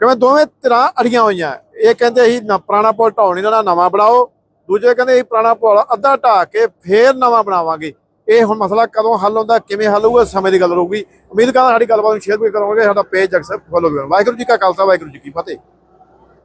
Speaker 2: ਕਿਵੇਂ ਦੋਵੇਂ ਤਰ੍ਹਾਂ ਅੜੀਆਂ ਹੋਈਆਂ। ਇਹ ਕਹਿੰਦੇ ਅਸੀਂ ਨਾ ਪੁਰਾਣਾ ਪੁਲ ਢਾਉਣ ਨਹੀਂ ਦੇਣਾ ਨਵਾਂ ਬਣਾਓ ਦੂਜੇ ਕਹਿੰਦੇ ਅਸੀਂ ਪੁਰਾਣਾ ਪੁਲ ਅੱਧਾ ਢਾ ਕੇ ਫੇਰ ਨਵਾਂ ਬਣਾਵਾਂਗੇ। ਇਹ ਹੁਣ ਮਸਲਾ ਕਦੋਂ ਹੱਲ ਹੁੰਦਾ, ਕਿਵੇਂ ਹੱਲ ਹੋਊਗਾ, ਸਮੇਂ ਦੀ ਗੱਲ ਰਹੂਗੀ। ਉਮੀਦ ਕਰਦਾ ਸਾਡੀ ਗੱਲਬਾਤ ਨੂੰ ਸ਼ੇਅਰ ਵੀ ਕਰੋਗੇ, ਸਾਡਾ ਪੇਜ ਅਕਸਰ ਫੋਲੋ ਕਰੋ ਵਾਹਿਗੁਰੂ ਜੀ ਕਾ ਖਾਲਸਾ, ਵਾਹਿਗੁਰੂ ਜੀ ਕੀ ਫਤਿਹ।